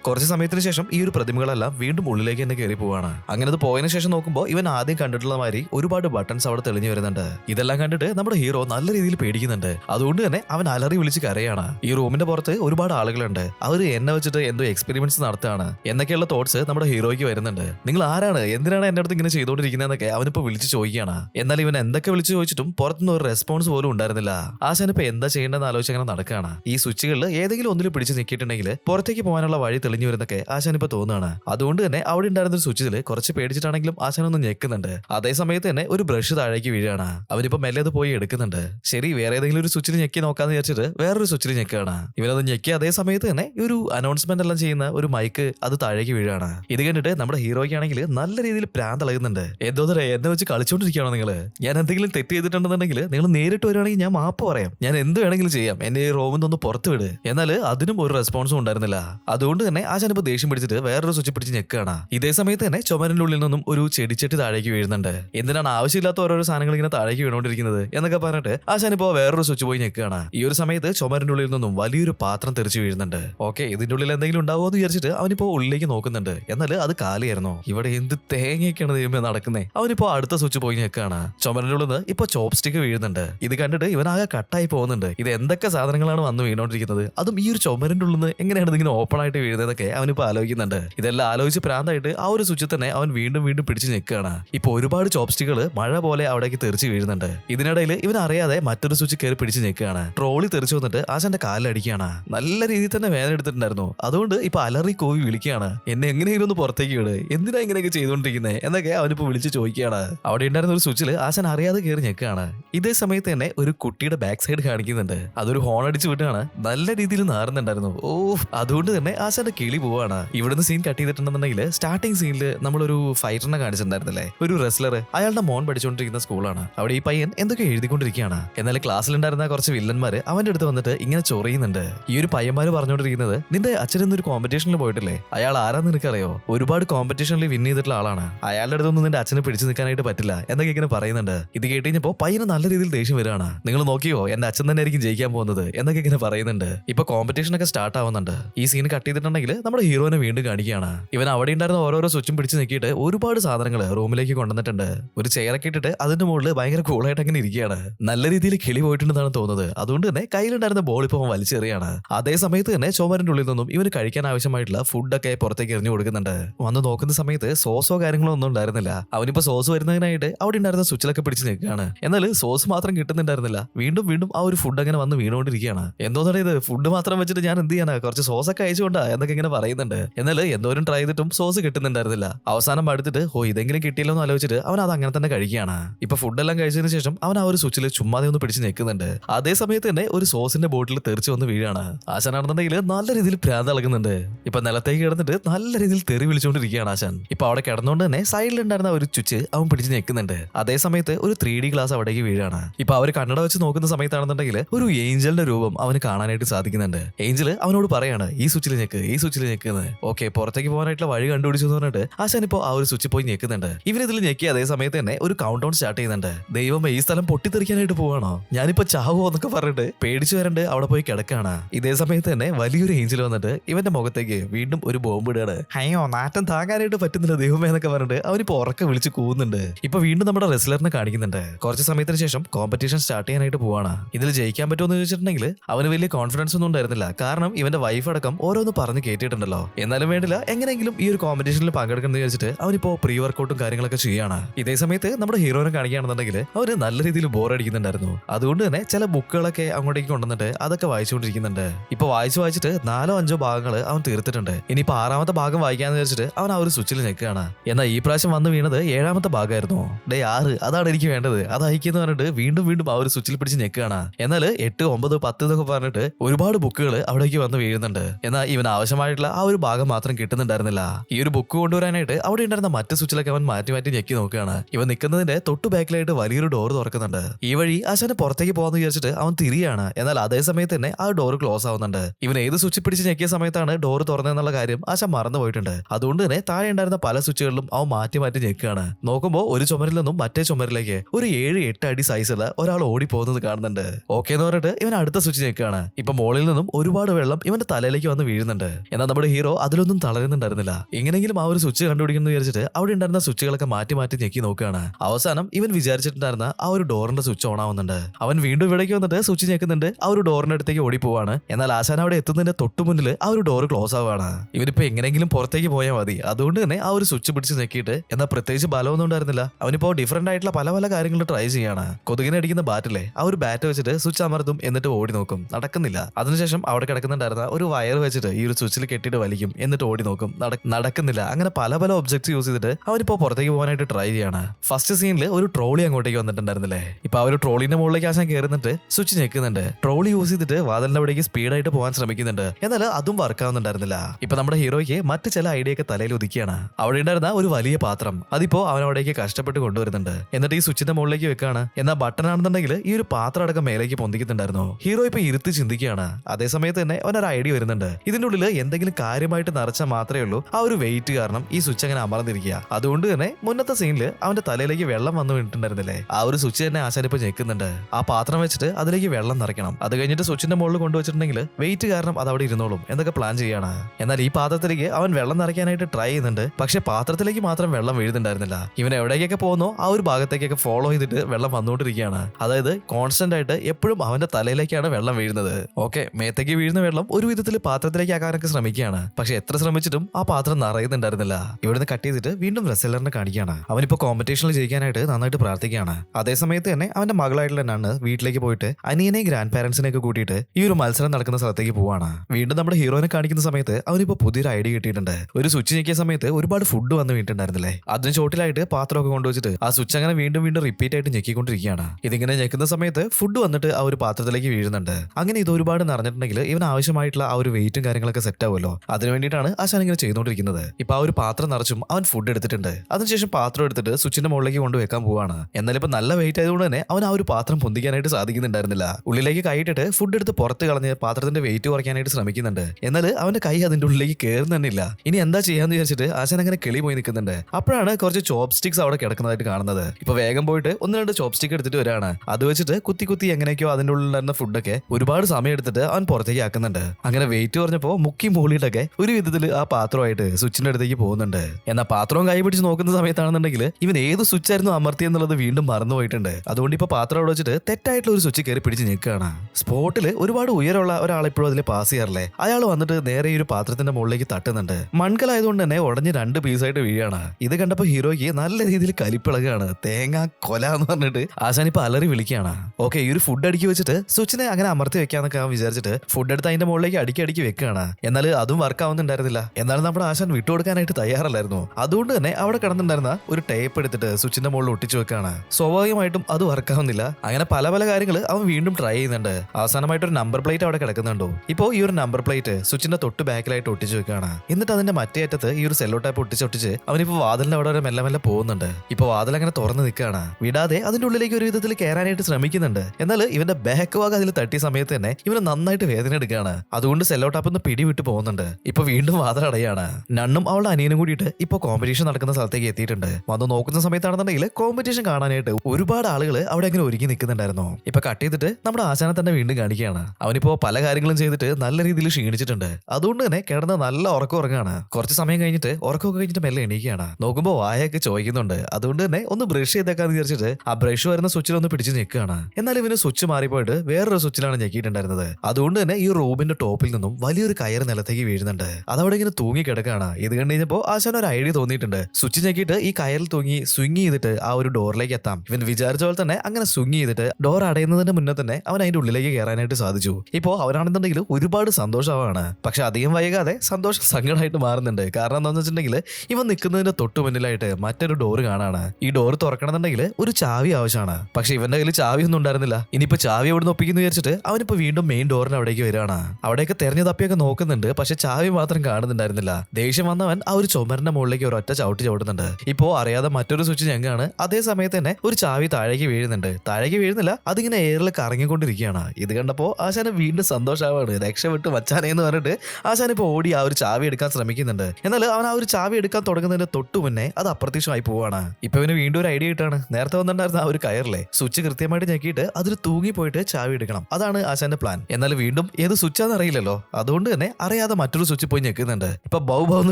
S1: കുറച്ച് സമയത്തിന് ശേഷം ഈ ഒരു പ്രതിമകളെല്ലാം വീണ്ടും ഉള്ളിലേക്ക് തന്നെ കയറി പോവാണ്. അങ്ങനെ അത് പോയതിനു ശേഷം നോക്കുമ്പോൾ ഇവൻ ആദ്യം കണ്ടിട്ടുള്ള മാതിരി ഒരുപാട് ബട്ടൺസ് അവിടെ തെളിഞ്ഞു വരുന്നുണ്ട്. ഇതെല്ലാം കണ്ടിട്ട് നമ്മുടെ ഹീറോ നല്ല രീതിയിൽ പേടിക്കുന്നുണ്ട്. അതുകൊണ്ട് തന്നെ അവൻ അലറി വിളിച്ച് കരയാണ്. ഈ റൂമിന്റെ പുറത്ത് ഒരുപാട് ആളുകളുണ്ട്. അവർ എന്നെ വെച്ചിട്ട് എന്തോ എക്സ്പെരിമെന്റ്സ് നടത്തുകയാണ്. എന്നൊക്കെയുള്ള തോട്ട്സ് നമ്മുടെ ഹീറോയ്ക്ക് വരുന്നുണ്ട്. നിങ്ങൾ ആരാണ്? എന്തിനാണ് എന്റെ അടുത്ത് ഇങ്ങനെ ചെയ്തുകൊണ്ടിരിക്കുന്നതെന്നൊക്കെ അവനിപ്പോ വിളിച്ച് ചോദിക്കുകയാണ്. എന്നാൽ ഇവൻ എന്തൊക്കെ വിളിച്ച് ചോദിച്ചിട്ടും പുറത്തുനിന്ന് ഒരു റെസ്പോൺസ് പോലും ഉണ്ടായിരുന്നില്ല. ആശാനിപ്പോ എന്താ ചെയ്യേണ്ടതെന്ന് ആലോചിച്ച് അങ്ങനെ നടക്കുകയാണ്. ഈ സ്വിച്ചുകളിൽ ഏതെങ്കിലും ഒന്നിൽ പിടിച്ച് നിൽക്കിയിട്ടുണ്ടെങ്കിൽ പുറത്തേക്ക് പോകാനുള്ള വഴി തെളിഞ്ഞു വരുന്നൊക്കെ ആശാൻ ഇപ്പൊ തോന്നുകയാണ്. അതുകൊണ്ട് തന്നെ അവിടെ ഉണ്ടായിരുന്ന ഒരു സ്വിച്ചിൽ കുറച്ച് പേടിച്ചിട്ടാണെങ്കിലും ആശാൻ ഒന്ന് ഞെക്കുന്നുണ്ട്. അതേ സമയത്ത് തന്നെ ഒരു ബ്രഷ് താഴേക്ക് വീഴാണ് അവനിപ്പോ മെല്ലെ അത് പോയി എടുക്കുന്നുണ്ട്. ശരി വേറെ ഏതെങ്കിലും ഒരു സ്വിച്ചിൽ ഞെക്കി നോക്കാന്ന് വിചാരിച്ചിട്ട് വേറൊരു സ്വിച്ചിൽ ഞെക്കുകയാണ്. ഇവനത് ഞെക്കി അതേ സമയത്ത് തന്നെ ഒരു അനൗൺസ്മെന്റ് എല്ലാം ചെയ്യുന്ന ഒരു മൈക്ക് അത് താഴേക്ക് വീഴാണ് ഇത് കണ്ടിട്ട് നമ്മുടെ ഹീറോയ്ക്ക് ആണെങ്കിൽ നല്ല രീതിയിൽ പ്രാന്ത് ഇളകുന്നുണ്ട്. എന്തോ എന്നെ വെച്ച് കളിച്ചോണ്ടിരിക്കുകയാണോ നിങ്ങൾ ഞാൻ എന്തെങ്കിലും തെറ്റ് ചെയ്തിട്ടുണ്ടെന്നുണ്ടെങ്കിൽ നിങ്ങൾ നേരിട്ട് വരുവാണെങ്കിൽ ഞാൻ മാപ്പ് പറയാം. ഞാൻ എന്ത് വേണമെങ്കിലും ചെയ്യാം. എന്നെ ഈ റൂമിൽ നിന്ന് പുറത്തു വിട്. എന്നാൽ അതിനും ഒരു റെസ്പോൺസും ഉണ്ടായിരുന്നില്ല. അതുകൊണ്ട് തന്നെ ആ ചെനപ്പ് ദേഷ്യം പിടിച്ചിട്ട് വേറൊരു സ്വിച്ച് പിടിച്ച് ഞെക്കുകയാണ്. ഇതേ സമയത്ത് തന്നെ ചുമരിന്റെ ഉള്ളിൽ നിന്നും ഒരു ചെടിച്ചെട്ടി താഴേക്ക് വീഴുന്നുണ്ട്. എന്തിനാണ് ആവശ്യമില്ലാത്ത ഓരോരോ സാധനങ്ങൾ ഇങ്ങനെ താഴേക്ക് വീണോണ്ടിരിക്കുന്നത് എന്നൊക്കെ പറഞ്ഞിട്ട് ആ ഇപ്പോ വേറൊരു സ്വിച്ച് പോയി ഞെക്കുകയാണ്. ഈ ഒരു സമയത്ത് ചുമരിന്റെ ഉള്ളിൽ നിന്നും വലിയൊരു പാത്രം തെറിച്ച് വീഴുന്നുണ്ട്. ഓക്കെ ഇതിന്റെ ഉള്ളിൽ എന്തെങ്കിലും ഉണ്ടാവോ എന്ന് വിചാരിച്ചിട്ട് അവനിപ്പോ ഉള്ളിലേക്ക് നോക്കുന്നുണ്ട്. എന്നാൽ അത് കാലിയായിരുന്നു. ഇവിടെ എന്ത് തേങ്ങയൊക്കെയാണ് ദൈവമേ നടക്കുന്നത് അവനിപ്പോ അടുത്ത സ്വിച്ച് പോയി ഞെക്കുകയാണ്. ചുമരിന്റെ ഉള്ളിൽ നിന്ന് ഇപ്പൊ ചോപ്പ് സ്റ്റിക്ക് വീഴുന്നുണ്ട്. ഇത് കണ്ടിട്ട് ഇവനാകെ കട്ടായി പോകുന്നുണ്ട്. ഇത് എന്തൊക്കെ സാധനങ്ങളാണ് വന്ന് വീണോണ്ടിരിക്കുന്നത് അതും ഈ ഒരു ചുമരിന്റെ ഉള്ളിൽ നിന്ന് എങ്ങനെയാണ് ഇതിങ്ങനെ ഓപ്പൺ ആയിട്ട് വീഴുന്നതൊക്കെ ഇപ്പൊ ആലോചിക്കുന്നുണ്ട്. ഇതെല്ലാം ആലോചിച്ച് പ്രാന്തായിട്ട് ആ ഒരു സ്വിച്ച് തന്നെ അവൻ വീണ്ടും വീണ്ടും പിടിച്ച് നിൽക്കുകയാണ്. ഇപ്പൊ ഒരുപാട് ചോപ്സ്റ്റിക്കുകൾ മഴ പോലെ അവിടേക്ക് തെറിച്ച് വീഴുന്നുണ്ട്. ഇതിനിടയിൽ ഇവൻ അറിയാതെ മറ്റൊരു സ്വിച്ച് കയറി പിടിച്ച് നിൽക്കുകയാണ്. ട്രോളി തെറിച്ചു വന്നിട്ട് ആശാന്റെ കാലിലടിക്കുകയാണ്. നല്ല രീതിയിൽ തന്നെ വേദന എടുത്തിട്ടുണ്ടായിരുന്നു. അതുകൊണ്ട് ഇപ്പൊ അലറി കോവി വിളിക്കുകയാണ്. എന്നെ എങ്ങനെയെങ്കിലും ഒന്ന് പുറത്തേക്ക് വിട്. എന്തിനാ ഇങ്ങനെയൊക്കെ ചെയ്തുകൊണ്ടിരിക്കുന്നത് എന്നൊക്കെ അവനിപ്പോ വിളിച്ച് ചോദിക്കുകയാണ്. അവിടെ ഉണ്ടായിരുന്ന ഒരു സ്വിച്ചിൽ ആശാൻ അറിയാതെ കയറി ഞെക്കുകയാണ് ഇതേ സമയത്ത് തന്നെ ഒരു കുട്ടിയുടെ ബാക്ക് സൈഡ് കാണിക്കുന്നുണ്ട്. അതൊരു ഹോൺ അടിച്ച് വിട്ടാണ്. നല്ല രീതിയിൽ നാറുന്നുണ്ടായിരുന്നു. ഓ അതുകൊണ്ട് തന്നെ ആശാന്റെ കിളി പോവാണ്. ഇവിടുന്ന് സീൻ കട്ട് ചെയ്തിട്ടുണ്ടെന്നുണ്ടെങ്കിൽ സ്റ്റാർട്ടിംഗ് സീനിൽ നമ്മളൊരു ഫൈറ്ററിനെ കാണിച്ചിട്ടുണ്ടായിരുന്നില്ലേ? ഒരു റെസ്ലർ അയാളുടെ മോൻ പഠിച്ചുകൊണ്ടിരിക്കുന്ന സ്കൂളാണ് അവിടെ ഈ പയ്യൻ എന്തൊക്കെ എഴുതിക്കൊണ്ടിരിക്കുകയാണ്. എന്നാൽ ക്ലാസ്സിലുണ്ടായിരുന്ന കുറച്ച് വില്ലന്മാര് അവന്റെ അടുത്ത് വന്നിട്ട് ഇങ്ങനെ ചൊറിയുന്നുണ്ട്. ഈ ഒരു പയ്യന്മാര് പറഞ്ഞുകൊണ്ടിരിക്കുന്നത് നിന്റെ അച്ഛൻ ഒരു കോമ്പറ്റീഷനിൽ പോയിട്ടില്ലേ? അയാൾ ആരാന്ന് നിനക്കറിയോ? ഒരുപാട് കോമ്പറ്റീഷനിൽ വിൻ ചെയ്തിട്ടുള്ള ആളാണ്. അയാളുടെ അടുത്തൊന്നും നിന്റെ അച്ഛനെ പിടിച്ചു നിൽക്കാനായിട്ട് പറ്റില്ല എന്നൊക്കെ ഇങ്ങനെ പറയുന്നുണ്ട്. ഇത് കേട്ട് കഴിഞ്ഞപ്പോ പയ്യന് നല്ല രീതിയിൽ ദേഷ്യം വരികയാണ്. നിങ്ങൾ നോക്കിയോ? എന്റെ അച്ഛൻ തന്നെ ആയിരിക്കും ജയിക്കാൻ പോകുന്നത് എന്നൊക്കെ ഇങ്ങനെ പറയുന്നുണ്ട്. ഇപ്പൊ കോമ്പറ്റീഷൻ ഒക്കെ സ്റ്റാർട്ട് ആവുന്നുണ്ട്. ഈ സീൻ കട്ട് ചെയ്തിട്ടുണ്ടെങ്കിൽ നമ്മുടെ ഹീറോനെ വീണ്ടും കാണിക്കുകയാണ്. ഇവൻ അവിടെ ഉണ്ടായിരുന്ന ഓരോരോ സ്വിച്ചും പിടിച്ച് നീക്കിയിട്ട് ഒരുപാട് സാധനങ്ങൾ റൂമിലേക്ക് കൊണ്ടുവന്നിട്ടുണ്ട്. ഒരു ചെയറൊക്കെ ഇട്ടിട്ട് അതിന്റെ മുകളിൽ ഭയങ്കര കൂളായിട്ട് അങ്ങനെ ഇരിക്കുകയാണ്. നല്ല രീതിയിൽ കിളി പോയിട്ടുണ്ടെന്നാണ് തോന്നുന്നത്. അതുകൊണ്ട് തന്നെ കയ്യിലുണ്ടായിരുന്ന ബോൾ ഇപ്പോൾ വലിച്ചെറിയാണ്. അതേ സമയത്ത് തന്നെ ചോമരന്റെ ഉള്ളിൽ നിന്നും ഇവന് കഴിക്കാൻ ആവശ്യമായിട്ടുള്ള ഫുഡൊക്കെ പുറത്തേക്ക് എറിഞ്ഞു കൊടുക്കുന്നുണ്ട്. വന്ന് നോക്കുന്ന സമയത്ത് സോസോ കാര്യങ്ങളോ ഒന്നും ഉണ്ടായിരുന്നില്ല. അവനിപ്പോ സോസ് വരുന്നതിനായിട്ട് അവിടെ ഉണ്ടായിരുന്ന സ്വിച്ചിലൊക്കെ പിടിച്ച് നിൽക്കുകയാണ്. എന്നാൽ സോസ് മാത്രം കിട്ടുന്നുണ്ടായിരുന്നില്ല. വീണ്ടും വീണ്ടും ആ ഒരു ഫുഡ് അങ്ങനെ വന്ന് വീണുകൊണ്ടിരിക്കുകയാണ്. എന്തോന്നാണ് ഇത്? ഫുഡ് മാത്രം വെച്ചിട്ട് ഞാൻ എന്ത് ചെയ്യാനാ? കുറച്ച് സോസ് ഒക്കെ അയച്ചുകൊണ്ടാ. എന്നൊക്കെ ഇങ്ങനെ പറയുന്നുണ്ട്. എന്നാൽ എന്തോരം ട്രൈ ചെയ്തിട്ടും സോസ് കിട്ടുന്നുണ്ടായിരുന്നില്ല. അവസാനം അടുത്തിട്ട് ഓ ഇതെങ്കിലും കിട്ടിയില്ലോ എന്ന് ആലോചിച്ചിട്ട് അവൻ അത് അങ്ങനെ തന്നെ കഴിക്കുകയാണ്. ഇപ്പൊ ഫുഡെല്ലാം കഴിച്ചതിന് ശേഷം അവൻ ആ ഒരു സ്വിച്ചിൽ ചുമ്മാതെ ഒന്ന് പിടിച്ച് നിൽക്കുന്നുണ്ട് അതേ സമയത്ത് തന്നെ ഒരു സോസിന്റെ ബോട്ടിൽ തെറിച്ച് വന്ന് വീഴാണ്. ആശാൻ ആണെന്നുണ്ടെങ്കിൽ നല്ല രീതിയിൽ ഭ്രാന്ത് ഇളകുന്നുണ്ട്. ഇപ്പൊ നിലത്തേക്ക് കിടന്നിട്ട് നല്ല രീതിയിൽ തെറി വിളിച്ചുകൊണ്ടിരിക്കുകയാണ് ആശാൻ. ഇപ്പൊ അവിടെ കിടന്നുകൊണ്ട് തന്നെ സൈഡിലുണ്ടായിരുന്ന ഒരു ചുച്ച് അവൻ പിടിച്ച് നിൽക്കുന്നുണ്ട് അതേ സമയത്ത് ഒരു ത്രീ ഡി ഗ്ലാസ് അവിടേക്ക് വീഴാണ്. ഇപ്പൊ അവർ കണ്ണട വെച്ച് നോക്കുന്ന സമയത്താണെന്നുണ്ടെങ്കിൽ ഒരു ഏഞ്ചലിന്റെ രൂപം അവന് കാണാനായിട്ട് സാധിക്കുന്നുണ്ട്. ഏഞ്ചൽ അവനോട് പറയാണ് ഈ സ്വിച്ചിൽ ഞെക്ക് ഈ സ്വിച്ചിൽ ഞെക്കുന്നത് ഓക്കെ പുറത്തേക്ക് പോകാനായിട്ടുള്ള വഴി കണ്ടുപിടിച്ചു എന്ന് പറഞ്ഞിട്ട് ആശാൻ ഇപ്പോൾ ആ ഒരു സ്വിച്ച് പോയി ഞെക്കുന്നുണ്ട്. ഇവൻ ഇതിൽ ഞെക്കി അതേ സമയത്ത് തന്നെ ഒരു കൗണ്ട് ഡൗൺ സ്റ്റാർട്ട് ചെയ്യുന്നുണ്ട്. ദൈവം ഈ സ്ഥലം പൊട്ടിത്തെറിക്കാനായിട്ട് പോവാണോ? ഞാനിപ്പോ ചാവോ എന്നൊക്കെ പറഞ്ഞിട്ട് പേടിച്ചു വരണ്ട് അവിടെ പോയി കിടക്കാണ്. ഇതേ സമയത്ത് തന്നെ വലിയൊരു ഏഞ്ചൽ വന്നിട്ട് ഇവന്റെ മുഖത്തേക്ക് വീണ്ടും ഒരു ബോംബ് ഇടുകയാണ്. അയ്യോ നാറ്റം താങ്ങാനായിട്ട് പറ്റുന്നില്ല ദൈവമേ എന്നൊക്കെ പറഞ്ഞിട്ട് അവനിപ്പോ ഉറക്കെ വിളിച്ച് കൂവുന്നുണ്ട്. ഇപ്പൊ വീണ്ടും നമ്മുടെ റെസ്ലറിനെ കാണിക്കുന്നുണ്ട്. കുറച്ച് സമയത്തിന് ശേഷം കോമ്പറ്റീഷൻ സ്റ്റാർട്ട് ചെയ്യാനായിട്ട് പോവാണ്. ഇതിൽ ജയിക്കാൻ പറ്റുമെന്ന് ചോദിച്ചിട്ടുണ്ടെങ്കിൽ അവന് വലിയ കോൺഫിഡൻസ് ഒന്നും ഉണ്ടായിരുന്നില്ല. കാരണം ഇവന്റെ വൈഫ് അടക്കം ഓരോന്ന് പറഞ്ഞ് കേട്ടിട്ടുണ്ടല്ലോ. എന്നാലും വേണ്ടില്ല എങ്ങനെയെങ്കിലും ഈ ഒരു കോമ്പറ്റീഷനിൽ പങ്കെടുക്കണം എന്ന് വിചാരിച്ചിട്ട് അവനിപ്പോ പ്രീ വർക്കൗട്ടും കാര്യങ്ങളൊക്കെ ചെയ്യാണ് ഇതേ സമയത്ത് നമ്മുടെ ഹീറോനെ കാണിക്കുകയാണെന്നുണ്ടെങ്കിൽ അവർ നല്ല രീതിയിൽ ബോർ അടിക്കുന്നുണ്ടായിരുന്നു. അതുകൊണ്ട് തന്നെ ചില ബുക്കുകളൊക്കെ അങ്ങോട്ടേക്ക് കൊണ്ടുവന്നിട്ട് അതൊക്കെ വായിച്ചുകൊണ്ടിരിക്കുന്നുണ്ട്. ഇപ്പൊ വായിച്ചു വായിച്ചിട്ട് നാലോ അഞ്ചോ ഭാഗങ്ങൾ അവൻ തീർത്തിട്ടുണ്ട്. ഇനിയിപ്പോ ആറാമത്തെ ഭാഗം വായിക്കാന്ന് വിചാരിച്ചിട്ട് അവൻ ആ ഒരു സ്വിച്ചിൽ നിൽക്കുകയാണ്. എന്നാൽ ഈ പ്രാവശ്യം വന്ന് വീണത് ഏഴാമത്തെ ഭാഗമായിരുന്നു. ഡേ ആറ് അതാണ് എനിക്ക് വേണ്ടത്. അത് അയക്കുന്നു പറഞ്ഞിട്ട് വീണ്ടും വീണ്ടും ആ ഒരു സ്വിച്ചിൽ പിടിച്ച് നിൽക്കുകയാണ്. എന്നാൽ എട്ട് ഒമ്പത് പത്ത് എന്നൊക്കെ പറഞ്ഞിട്ട് ഒരുപാട് ബുക്കുകൾ അവിടേക്ക് വന്ന് വീഴുന്നുണ്ട്. എന്നാൽ ഇവൻ ആവശ്യമായിട്ടുള്ള ആ ഒരു ഭാഗം മാത്രം കിട്ടുന്നുണ്ടായിരുന്നില്ല. ഈ ഒരു ബുക്ക് കൊണ്ടുവരാനായിട്ട് അവിടെ ഉണ്ടായിരുന്ന മറ്റു സ്വിച്ചിലൊക്കെ അവൻ മാറ്റി മാറ്റി ഞെക്കി നോക്കുകയാണ്. ഇവൻ നിൽക്കുന്നതിന്റെ തൊട്ടു ബാക്കിലായിട്ട് വലിയൊരു ഡോർ തുറക്കുന്നുണ്ട്. ഈ വഴി അശാന് പുറത്തേക്ക് പോകാന്ന് വിചാരിച്ചിട്ട് അവൻ തിരിയാണ് എന്നാൽ അതേ സമയത്ത് തന്നെ ആ ഡോർ ക്ലോസ് ആവുന്നുണ്ട്. ഇവൻ ഏത് സ്വിച്ച് പിടിച്ച് ഞെക്കിയ സമയത്താണ് ഡോർ തുറന്നതെന്നുള്ള കാര്യം ആശാൻ മറന്നു പോയിട്ടുണ്ട്. അതുകൊണ്ട് തന്നെ താഴെ ഉണ്ടായിരുന്ന പല സ്വിച്ചുകളിലും അവൻ മാറ്റി മാറ്റി ഞെക്കുകയാണ്. നോക്കുമ്പോൾ ഒരു ചുമരിൽ നിന്നും മറ്റേ ചുമരിലേക്ക് ഒരു ഏഴ് എട്ട് അടി സൈസുള്ള ഒരാൾ ഓടി പോകുന്നത് കാണുന്നുണ്ട്. ഓക്കെ എന്ന് പറഞ്ഞിട്ട് ഇവൻ അടുത്ത സ്വിച്ച് ഞെക്കുകയാണ്. ഇപ്പൊ മോളിൽ നിന്നും ഒരുപാട് വെള്ളം ഇവന്റെ തലയിലേക്ക് വന്ന് വീഴുന്നുണ്ട്. എന്നാൽ നമ്മുടെ ഹീറോ അതിലൊന്നും തളരുന്നുണ്ടായിരുന്നില്ല. എങ്ങനെയെങ്കിലും ആ ഒരു സ്വിച്ച് കണ്ടുപിടിക്കുന്നു വിചാരിച്ചിട്ട് അവിടെ ഉണ്ടായിരുന്ന സ്വിച്ചുകളൊക്കെ മാറ്റി മാറ്റി ഞെക്കി നോക്കുകയാണ്. അവസാനം ഇവൻ വിചാരിച്ചിട്ടുണ്ടായിരുന്ന ആ ഒരു ഡോറിന്റെ സ്വിച്ച് ഓൺ ആവുന്നുണ്ട്. അവൻ വീണ്ടും ഇവിടേക്ക് വന്നിട്ട് സ്വിച്ച് ഞെക്കുന്നുണ്ട്. ആ ഒരു ഡോറിന്റെ അടുത്തേക്ക് ഓടി പോവാണ് എന്നാൽ ആശാൻ അവിടെ എത്തുന്നതിന്റെ തൊട്ടു മുന്നിൽ ആ ഒരു ഡോർ ക്ലോസ് ആവുകയാണ്. ഇവനിപ്പോ എങ്ങനെയെങ്കിലും പുറത്തേക്ക് പോയാൽ മതി. അതുകൊണ്ട് തന്നെ ആ ഒരു സ്വിച്ച് പിടിച്ച് ഞെക്കിയിട്ട് എന്നാൽ പ്രത്യേകിച്ച് ബലമൊന്നും ഉണ്ടായിരുന്നില്ല. അവനിപ്പോ ഡിഫറെന്റ് ആയിട്ടുള്ള പല പല കാര്യങ്ങൾ ട്രൈ ചെയ്യാണ്. കൊതുകിനെ അടിക്കുന്ന ബാറ്റിലെ ആ ഒരു ബാറ്റ് വെച്ചിട്ട് സ്വിച്ച് അമർത്തും എന്നിട്ട് ഓടി നോക്കും. നടക്കുന്നില്ല. അതിനുശേഷം അവിടെ കിടക്കുന്നുണ്ടായിരുന്ന ഒരു വയർ വെച്ചിട്ട് ഈ ഒരു സ്വിച്ചിൽ കെട്ടിയിട്ട് വലിക്കും. എന്നിട്ട് ഓടി നോക്കും. നടക്കുന്നില്ല. അങ്ങനെ പല പല ഒബ്ജക്ട്സ് യൂസ് ചെയ്തിട്ട് അവരിപ്പോ പുറത്തേക്ക് പോകാനായിട്ട് ട്രൈ ചെയ്യാണ്. ഫസ്റ്റ് സീനിൽ ഒരു ട്രോളി അങ്ങോട്ടേക്ക് വന്നിട്ടുണ്ടായിരുന്നില്ലേ? ഇപ്പൊ ആ ഒരു ട്രോളിന്റെ മുകളിലേക്ക് ആശാൻ കയറുന്നിട്ട് സ്വിച്ച് ഞെക്കുന്നുണ്ട്. ട്രോളി യൂസ് ചെയ്തിട്ട് വാതിലിന്റെ അവിടേക്ക് സ്പീഡായിട്ട് പോകാൻ ശ്രമിക്കുന്നുണ്ട്. എന്നാൽ അതും വർക്ക് ആവുന്നുണ്ടായിരുന്നില്ല. ഇപ്പൊ നമ്മുടെ ഹീറോയ്ക്ക് മറ്റ് ചില ഐഡിയ ഒക്കെ തലയിൽ ഒതുക്കിയാണ്. അവിടെ ഉണ്ടായിരുന്ന ഒരു വലിയ പാത്രം. അതിപ്പോ അവൻ അവിടേക്ക് കഷ്ടപ്പെട്ട് കൊണ്ടുവരുന്നുണ്ട്. എന്നിട്ട് ഈ സ്വിച്ചിന്റെ മുകളിലേക്ക് വെക്കാണ്. എന്നാൽ ബട്ടൺ ആണെന്നുണ്ടെങ്കിൽ ഈ ഒരു പാത്രം അടക്കം മേലേക്ക് പൊന്തിക്കുന്നുണ്ടായിരുന്നു. ഹീറോ ഇപ്പൊ ഇരുത്തി ചിന്തിക്കുകയാണ്. അതേസമയത്ത് തന്നെ അവനൊരു ഐഡിയ വരുന്നുണ്ട്. ഇതിന്റെ ഉള്ളിൽ എന്തെങ്കിലും കാര്യമായിട്ട് നിറച്ചാൽ മാത്രമേ ഉള്ളൂ. ആ ഒരു വെയിറ്റ് കാരണം ഈ സ്വിച്ച് അങ്ങനെ അമർന്നിരിക്കുക. അതുകൊണ്ട് തന്നെ മുന്നത്തെ സീനിൽ അവന്റെ തലയിലേക്ക് വെള്ളം വന്നു വീണിട്ടുണ്ടായിരുന്നില്ലേ? ആ ഒരു സ്വിച്ച് തന്നെ ആശാൻ ഇപ്പൊ ഞെക്കുന്നുണ്ട്. ആ പാത്രം വെച്ചിട്ട് അതിലേക്ക് വെള്ളം നിറയ്ക്കണം. അത് കഴിഞ്ഞിട്ട് സ്വിച്ചിന്റെ മുകളിൽ കൊണ്ടുവച്ചിട്ടുണ്ടെങ്കിൽ വെയിറ്റ് കാരണം അത് അവിടെ ഇരുന്നോളും. എന്നൊക്കെ പ്ലാൻ ചെയ്യാണ് എന്നാൽ ഈ പാത്രത്തിലേക്ക് അവൻ വെള്ളം നിറയ്ക്കാനായിട്ട് ട്രൈ ചെയ്യുന്നുണ്ട്. പക്ഷെ പാത്രത്തിലേക്ക് മാത്രം വെള്ളം വീഴുന്നുണ്ടായിരുന്നില്ല. ഇവൻ എവിടേക്കൊക്കെ പോകുന്നോ ആ ഒരു ഭാഗത്തേക്കൊക്കെ ഫോളോ ചെയ്തിട്ട് വെള്ളം വന്നുകൊണ്ടിരിക്കുകയാണ്. അതായത് കോൺസ്റ്റന്റ് ആയിട്ട് എപ്പോഴും അവന്റെ തലയിലേക്കാണ് വെള്ളം വീഴുന്നത്. ഓക്കെ മേത്തേക്ക് വീഴുന്ന വെള്ളം ഒരു വിധത്തിൽ പാത്രത്തിലേക്ക് ആക്കാനൊക്കെ ശ്രമിക്കുകയാണ്. പക്ഷെ എത്ര ശ്രമിച്ചിട്ടും ആ പാത്രം നിറയുന്നുണ്ടായിരുന്നില്ല. ഇവിടുന്ന് കട്ട് ചെയ്തിട്ട് വീണ്ടും റെസലറിനെ കാണിക്കുകയാണ്. അവനിപ്പോ കോമ്പറ്റീഷനിൽ ജയിക്കാനായിട്ട് നന്നായിട്ട് പ്രാർത്ഥിക്കുകയാണ്. അതേസമയത്ത് തന്നെ അവന്റെ മകളായിട്ടുള്ള നണ്ണ് വീട്ടിലേക്ക് പോയിട്ട് അനിയനെ ഗ്രാൻഡ് പാരന്റ്സിനെ ഒക്കെ കൂട്ടിയിട്ട് ഈ ഒരു മത്സരം നടക്കുന്ന സ്ഥലത്തേക്ക് പോവാണ്. വീണ്ടും നമ്മുടെ ഹീറോയിനെ കാണിക്കുന്ന സമയത്ത് അവനിപ്പോ പുതിയൊരു ഐഡിയ കിട്ടിയിട്ടുണ്ട്. ഒരു സ്വിച്ച് ഞെക്കിയ സമയത്ത് ഒരുപാട് ഫുഡ് വന്ന് വീട്ടിണ്ടായിരുന്നില്ലേ അതിന് ചോട്ടിലായിട്ട് പാത്രമൊക്കെ കൊണ്ടുവച്ചിട്ട് ആ സ്വിച്ച് അങ്ങനെ വീണ്ടും വീണ്ടും റിപ്പീറ്റ് ആയിട്ട് ഞെക്കിക്കൊണ്ടിരിക്കുകയാണ്. ഇതിങ്ങനെ ഞെക്കുന്ന സമയത്ത് ഫുഡ് വന്നിട്ട് ആ ഒരു പാത്രത്തിലേക്ക് വീഴുന്നുണ്ട്. അങ്ങനെ ഇത് ഒരുപാട് നിറഞ്ഞിട്ടുണ്ടെങ്കിൽ ഇവൻ ആവശ്യമായിട്ടുള്ള ആ ഒരു വെയിറ്റും കാര്യങ്ങളൊക്കെ സെറ്റ് ആവുമല്ലോ അതിനു വേണ്ടിയിട്ടാണ് ആശാൻ ഇങ്ങനെ ചെയ്തുകൊണ്ടിരിക്കുന്നത്. ഇപ്പൊ ആ ഒരു പാത്രം നിറച്ചും അവൻ ഫുഡ് എടുത്തിട്ടുണ്ട്. അതിനുശേഷം പാത്രം എടുത്തിട്ട് സ്വിച്ചിന്റെ മുകളിലേക്ക് കൊണ്ടുവെക്കാൻ പോവാണ്. എന്നാൽ ഇപ്പൊ നല്ല വെയിറ്റ് ആയതുകൊണ്ട് തന്നെ അവൻ ആ ഒരു പാത്രം പൊന്തിക്കാനായിട്ട് സാധിക്കുന്നുണ്ടായിരുന്നില്ല. ഉള്ളിലേക്ക് കൈയിട്ടിട്ട് ഫുഡ് എടുത്ത് പുറത്ത് കളഞ്ഞ് പാത്രത്തിന്റെ വെയിറ്റ് കുറയ്ക്കാനായിട്ട് ശ്രമിക്കുന്നുണ്ട്. എന്നാൽ അവന്റെ കൈ അതിന്റെ ഉള്ളിലേക്ക് കയറുന്നില്ല ഇനി എന്താ ചെയ്യാന്ന് വിചാരിച്ചിട്ട് ആശാൻ അങ്ങനെ കിളി പോയി നിൽക്കുന്നുണ്ട്. അപ്പോഴാണ് കുറച്ച് ചോപ്പ് സ്റ്റിക്സ് അവിടെ കിടക്കുന്നതായിട്ട് കാണുന്നത്. ഇപ്പൊ വേഗം പോയിട്ട് ഒന്ന് രണ്ട് ചോപ്പ് സ്റ്റിക്ക് എടുത്തിട്ട് വരാണ്. അത് വെച്ചിട്ട് കുത്തി കുത്തി എങ്ങനെയൊക്കെയോ അതിന്റെ ഉള്ളിൽ ഉണ്ടായിരുന്ന ഫുഡൊക്കെ ഒരുപാട് സമയം എടുത്തിട്ട് അവൻ പുറത്തേക്ക് ആക്കുന്നുണ്ട്. അങ്ങനെ വെയിറ്റ് കുറഞ്ഞപ്പോ മുക്കി മൂളിയിട്ടൊക്കെ ഒരു വിധത്തിൽ ആ പാത്രമായിട്ട് സ്വിച്ചിന്റെ അടുത്തേക്ക് പോകുന്നുണ്ട്. എന്നാൽ പാത്രവും കൈ പിടിച്ച് നോക്കുന്ന സമയത്താണെന്നുണ്ടെങ്കിൽ ഇവൻ ഏത് സ്വിച്ച് ആയിരുന്നു അമർത്തി എന്നുള്ളത് വീണ്ടും മറന്നുപോയിട്ടുണ്ട് അതുകൊണ്ട് ഇപ്പൊ പാത്രം അവിടെ വെച്ചിട്ട് തെറ്റായിട്ടുള്ള ഒരു സ്വിച്ച് കയറി പിടിച്ച് നിൽക്കുകയാണ്. സ്പോട്ടിൽ ഒരുപാട് ഉയരമുള്ള ഒരാൾ ഇപ്പോഴും അതിൽ പാസ് ചെയ്യാറില്ലേ? അയാൾ വന്നിട്ട് നേരെ ഈ ഒരു പാത്രത്തിന്റെ മുകളിലേക്ക് തട്ടുന്നുണ്ട്. മൺകലായതുകൊണ്ട് തന്നെ ഉടഞ്ഞ് രണ്ട് പീസായിട്ട് വീഴാണ് ഇത് കണ്ടപ്പോൾ ഹീറോയ്ക്ക് നല്ല രീതിയിൽ കലിപ്പിളകാണ്. തേങ്ങ കൊല എന്ന് പറഞ്ഞിട്ട് ആശാൻ ഇപ്പൊ അലറി വിളിക്കുകയാണ്. ഓക്കെ ഈ ഒരു ഫുഡ് അടുക്കി വെച്ചിട്ട് സ്വിച്ചിനെ അങ്ങനെ അമർത്തി വെക്കാന്നൊക്കെ വിചാരിച്ചിട്ട് ഫുഡ് എടുത്ത് അതിന്റെ മുകളിലേക്ക് അടുക്കി അടുക്കി വെക്കുകയാണ്. എന്നാൽ അതും വർക്ക് ആവുന്നുണ്ടായിരുന്നില്ല എന്നാലും നമ്മുടെ ആശാൻ വിട്ടുകൊടുക്കാനായിട്ട് തയ്യാറല്ലായിരുന്നു. അതുകൊണ്ട് തന്നെ അവിടെ കിടന്നിട്ടുണ്ടായിരുന്ന ഒരു ടേപ്പ് എടുത്തിട്ട് സ്വിച്ചിന്റെ മുകളിൽ ഒട്ടിച്ചു വെക്കാണ് സ്വാഭാവികമായിട്ടും അത് വർക്ക് ആവുന്നില്ല അങ്ങനെ പല പല കാര്യങ്ങൾ അവൻ വീണ്ടും ട്രൈ ചെയ്യുന്നുണ്ട്. അവസാനമായിട്ട് ഒരു നമ്പർ പ്ലേറ്റ് അവിടെ കിടക്കുന്നുണ്ടോ? ഇപ്പോ ഈ ഒരു നമ്പർ പ്ലേറ്റ് സ്വിച്ചിന്റെ തൊട്ട് ബാക്കിലായിട്ട് ഒട്ടിച്ചു വെക്കാണ് എന്നിട്ട് അതിന്റെ മറ്റേ അറ്റത്ത് ഈ ഒരു സെല്ലോ ടാപ്പ് ഒട്ടിച്ച് ഒട്ടിച്ച് അവനിപ്പോ വാതിലിന്റെ അവിടെ വരെ മെല്ലെ മെല്ലെ പോകുന്നുണ്ട്. ഇപ്പൊ വാതിൽ അങ്ങനെ തുറന്ന് നിൽക്കുകയാണ്. വിടാതെ അതിന്റെ ഉള്ളിലേക്ക് ഒരു വിധത്തിൽ കയറാനായിട്ട് ശ്രമിക്കുന്നുണ്ട്. എന്നാൽ ഇവന്റെ ബാക്ക് ഭാഗം അതിൽ തട്ടിയ സമയത്ത് തന്നെ ഇവന് നന്നായിട്ട് വേദന എടുക്കുകയാണ്. അതുകൊണ്ട് സെല്ലോ ടാപ്പ് ഒന്ന് പിടിവിട്ട് പോകുന്നുണ്ട്. ഇപ്പൊ വീണ്ടും വാതിലടയാണ് നണ്ണും അവളുടെ അനിയനും കൂടിയിട്ട് ഇപ്പൊ കോമ്പറ്റീഷൻ നടക്കുന്ന സ്ഥലത്തേക്ക് എത്തിയിട്ടുണ്ട്. വന്ന് നോക്കുന്ന സമയത്താണെന്നുണ്ടെങ്കിൽ കോമ്പറ്റീഷൻ കാണാനായിട്ട് ഒരുപാട് ആളുകൾ അവിടെ അങ്ങനെ ഒരുങ്ങി നിൽക്കുന്നുണ്ടായിരുന്നു. ഇപ്പൊ കട്ട് ചെയ്തിട്ട് നമ്മുടെ ആശാനെ തന്നെ വീണ്ടും കാണിക്കുകയാണ്. അവനിപ്പോ പല കാര്യങ്ങളും ചെയ്തിട്ട് നല്ല രീതിയിൽ ക്ഷീണിച്ചിട്ടുണ്ട്. അതുകൊണ്ട് തന്നെ കിടന്ന് നല്ല ഉറക്കം ഉറങ്ങാണ്. കുറച്ച് സമയം കഴിഞ്ഞിട്ട് ഉറക്കമൊക്കെ കഴിഞ്ഞിട്ട് മെല്ലെ എണീക്കുകയാണ്. നോക്കുമ്പോൾ വായൊക്കെ ചോദിക്കുന്നുണ്ട് അതുകൊണ്ട് തന്നെ ഒന്ന് ബ്രഷ് ചെയ്തേക്കാന്ന് വിചാരിച്ചിട്ട് ആ ബ്രഷ് വരുന്ന സ്വിച്ചിൽ ഒന്ന് പിടിച്ച് നിൽക്കുകയാണ് എന്നാൽ ഇവന് സ്വിച്ച് മാറിപ്പോയിട്ട് വേറൊരു സ്വിച്ചിലാണ് ഞെക്കിയിട്ടുണ്ടായിരുന്നത്. അതുകൊണ്ട് തന്നെ ഈ റൂമിന്റെ ടോപ്പിൽ നിന്നും വലിയൊരു കയർ നിലത്തേക്ക് വീഴുന്നുണ്ട്. അതവിടെ ഇങ്ങനെ തൂങ്ങി കിടക്കുകയാണ് ഇത് കണ്ടു കഴിഞ്ഞപ്പോൾ ആശാൻ ഒരു ഐഡിയ തോന്നിയിട്ടുണ്ട്. സ്വിച്ച് ഞെക്കിയിട്ട് ഈ കയറിൽ തൂങ്ങി സ്വിങ് ചെയ്തിട്ട് ആ ഒരു ഡോറിലേക്ക് എത്താം. ഇവൻ വിചാരിച്ച പോലെ തന്നെ അങ്ങനെ സ്വിങ് ചെയ്തിട്ട് ഡോർ അടയുന്നതിന് മുന്നേ തന്നെ അവൻ അതിന്റെ ഉള്ളിലേക്ക് കയറാനായിട്ട് സാധിച്ചു. ഇപ്പോൾ അവനാണെന്നുണ്ടെങ്കിൽ ഒരുപാട് സന്തോഷമാണ്. പക്ഷെ അധികം വൈകാതെ സന്തോഷം സങ്കടമായിട്ട് മാറുന്നുണ്ട്. കാരണം എന്താണെന്ന് വെച്ചിട്ടുണ്ടെങ്കിൽ ഇവൻ നിൽക്കുന്നതിന്റെ തൊട്ട് മുന്നിലായിട്ട് മറ്റൊരു ഡോർ കാണാണ്. ഈ ഡോർ തുറക്കണമെന്നുണ്ടെങ്കിൽ ഒരു ചാവി ആവശ്യമാണ്. പക്ഷെ ഇവന്റെ കയ്യിൽ ചാവി ഒന്നും ഉണ്ടായിരുന്നില്ല. ഇനിയിപ്പോ ചാവി അവിടെ നിന്ന് ഒപ്പിക്കുന്നു വിചാരിച്ചിട്ട് അവനിപ്പോ വീണ്ടും മെയിൻ ഡോറിന് അവിടേക്ക് വരികയാണ്. അവിടെയൊക്കെ തെരഞ്ഞു തപ്പിയൊക്കെ നോക്കുന്നുണ്ട്. പക്ഷെ ചാവി മാത്രം കാണുന്നുണ്ടായിരുന്നില്ല. ദേഷ്യം വന്നവൻ ആ ഒരു ചുമരിന്റെ മുകളിലേക്ക് ഒരു ഒറ്റ ചവിട്ടി ചവിട്ടുന്നുണ്ട്. ഇപ്പോ അറിയാതെ മറ്റൊരു സ്വിച്ച് ഞങ്ങാണ്. അതേ സമയത്ത് തന്നെ ഒരു ചാവി താഴേക്ക് വീഴുന്നുണ്ട്. താഴേക്ക് വീഴുന്നില്ല അതിങ്ങനെ എയറിൽ കറങ്ങിക്കൊണ്ടിരിക്കുകയാണ്. ഇത് കണ്ടപ്പോ ആശാന് വീണ്ടും സന്തോഷമാവാണ്. രക്ഷപ്പെട്ട് വച്ചാനേ എന്ന് പറഞ്ഞിട്ട് ആശാൻ ഇപ്പൊ ഓടി ആ ഒരു ചാവി എടുക്കാൻ ശ്രമിക്കുന്നുണ്ട്. എന്നാൽ അവൻ ആ ഒരു ചാവി എടുക്കാൻ തുടങ്ങുന്നതിന്റെ തൊട്ടു മുന്നേ അത് അപ്രത്യക്ഷമായി പോവാണ്. ഇപ്പൊ ഇവന് വീണ്ടും ഒരു ഐഡിയ കിട്ടാണ്. നേരത്തെ വന്നിട്ടുണ്ടായിരുന്ന ആ ഒരു കയറിലെ സ്വിച്ച് കൃത്യമായിട്ട് ഞെക്കിയിട്ട് അതിൽ തൂങ്ങി പോയിട്ട് ചാവി എടുക്കണം. അതാണ് ആശാന്റെ പ്ലാൻ. എന്നാൽ വീണ്ടും ഏത് സ്വിച്ചാന്ന് അറിയില്ലല്ലോ. അതുകൊണ്ട് തന്നെ അറിയാതെ മറ്റൊരു സ്വിച്ച് പോയി ഞെക്കുന്നുണ്ട്. ഇപ്പൊ ബൗ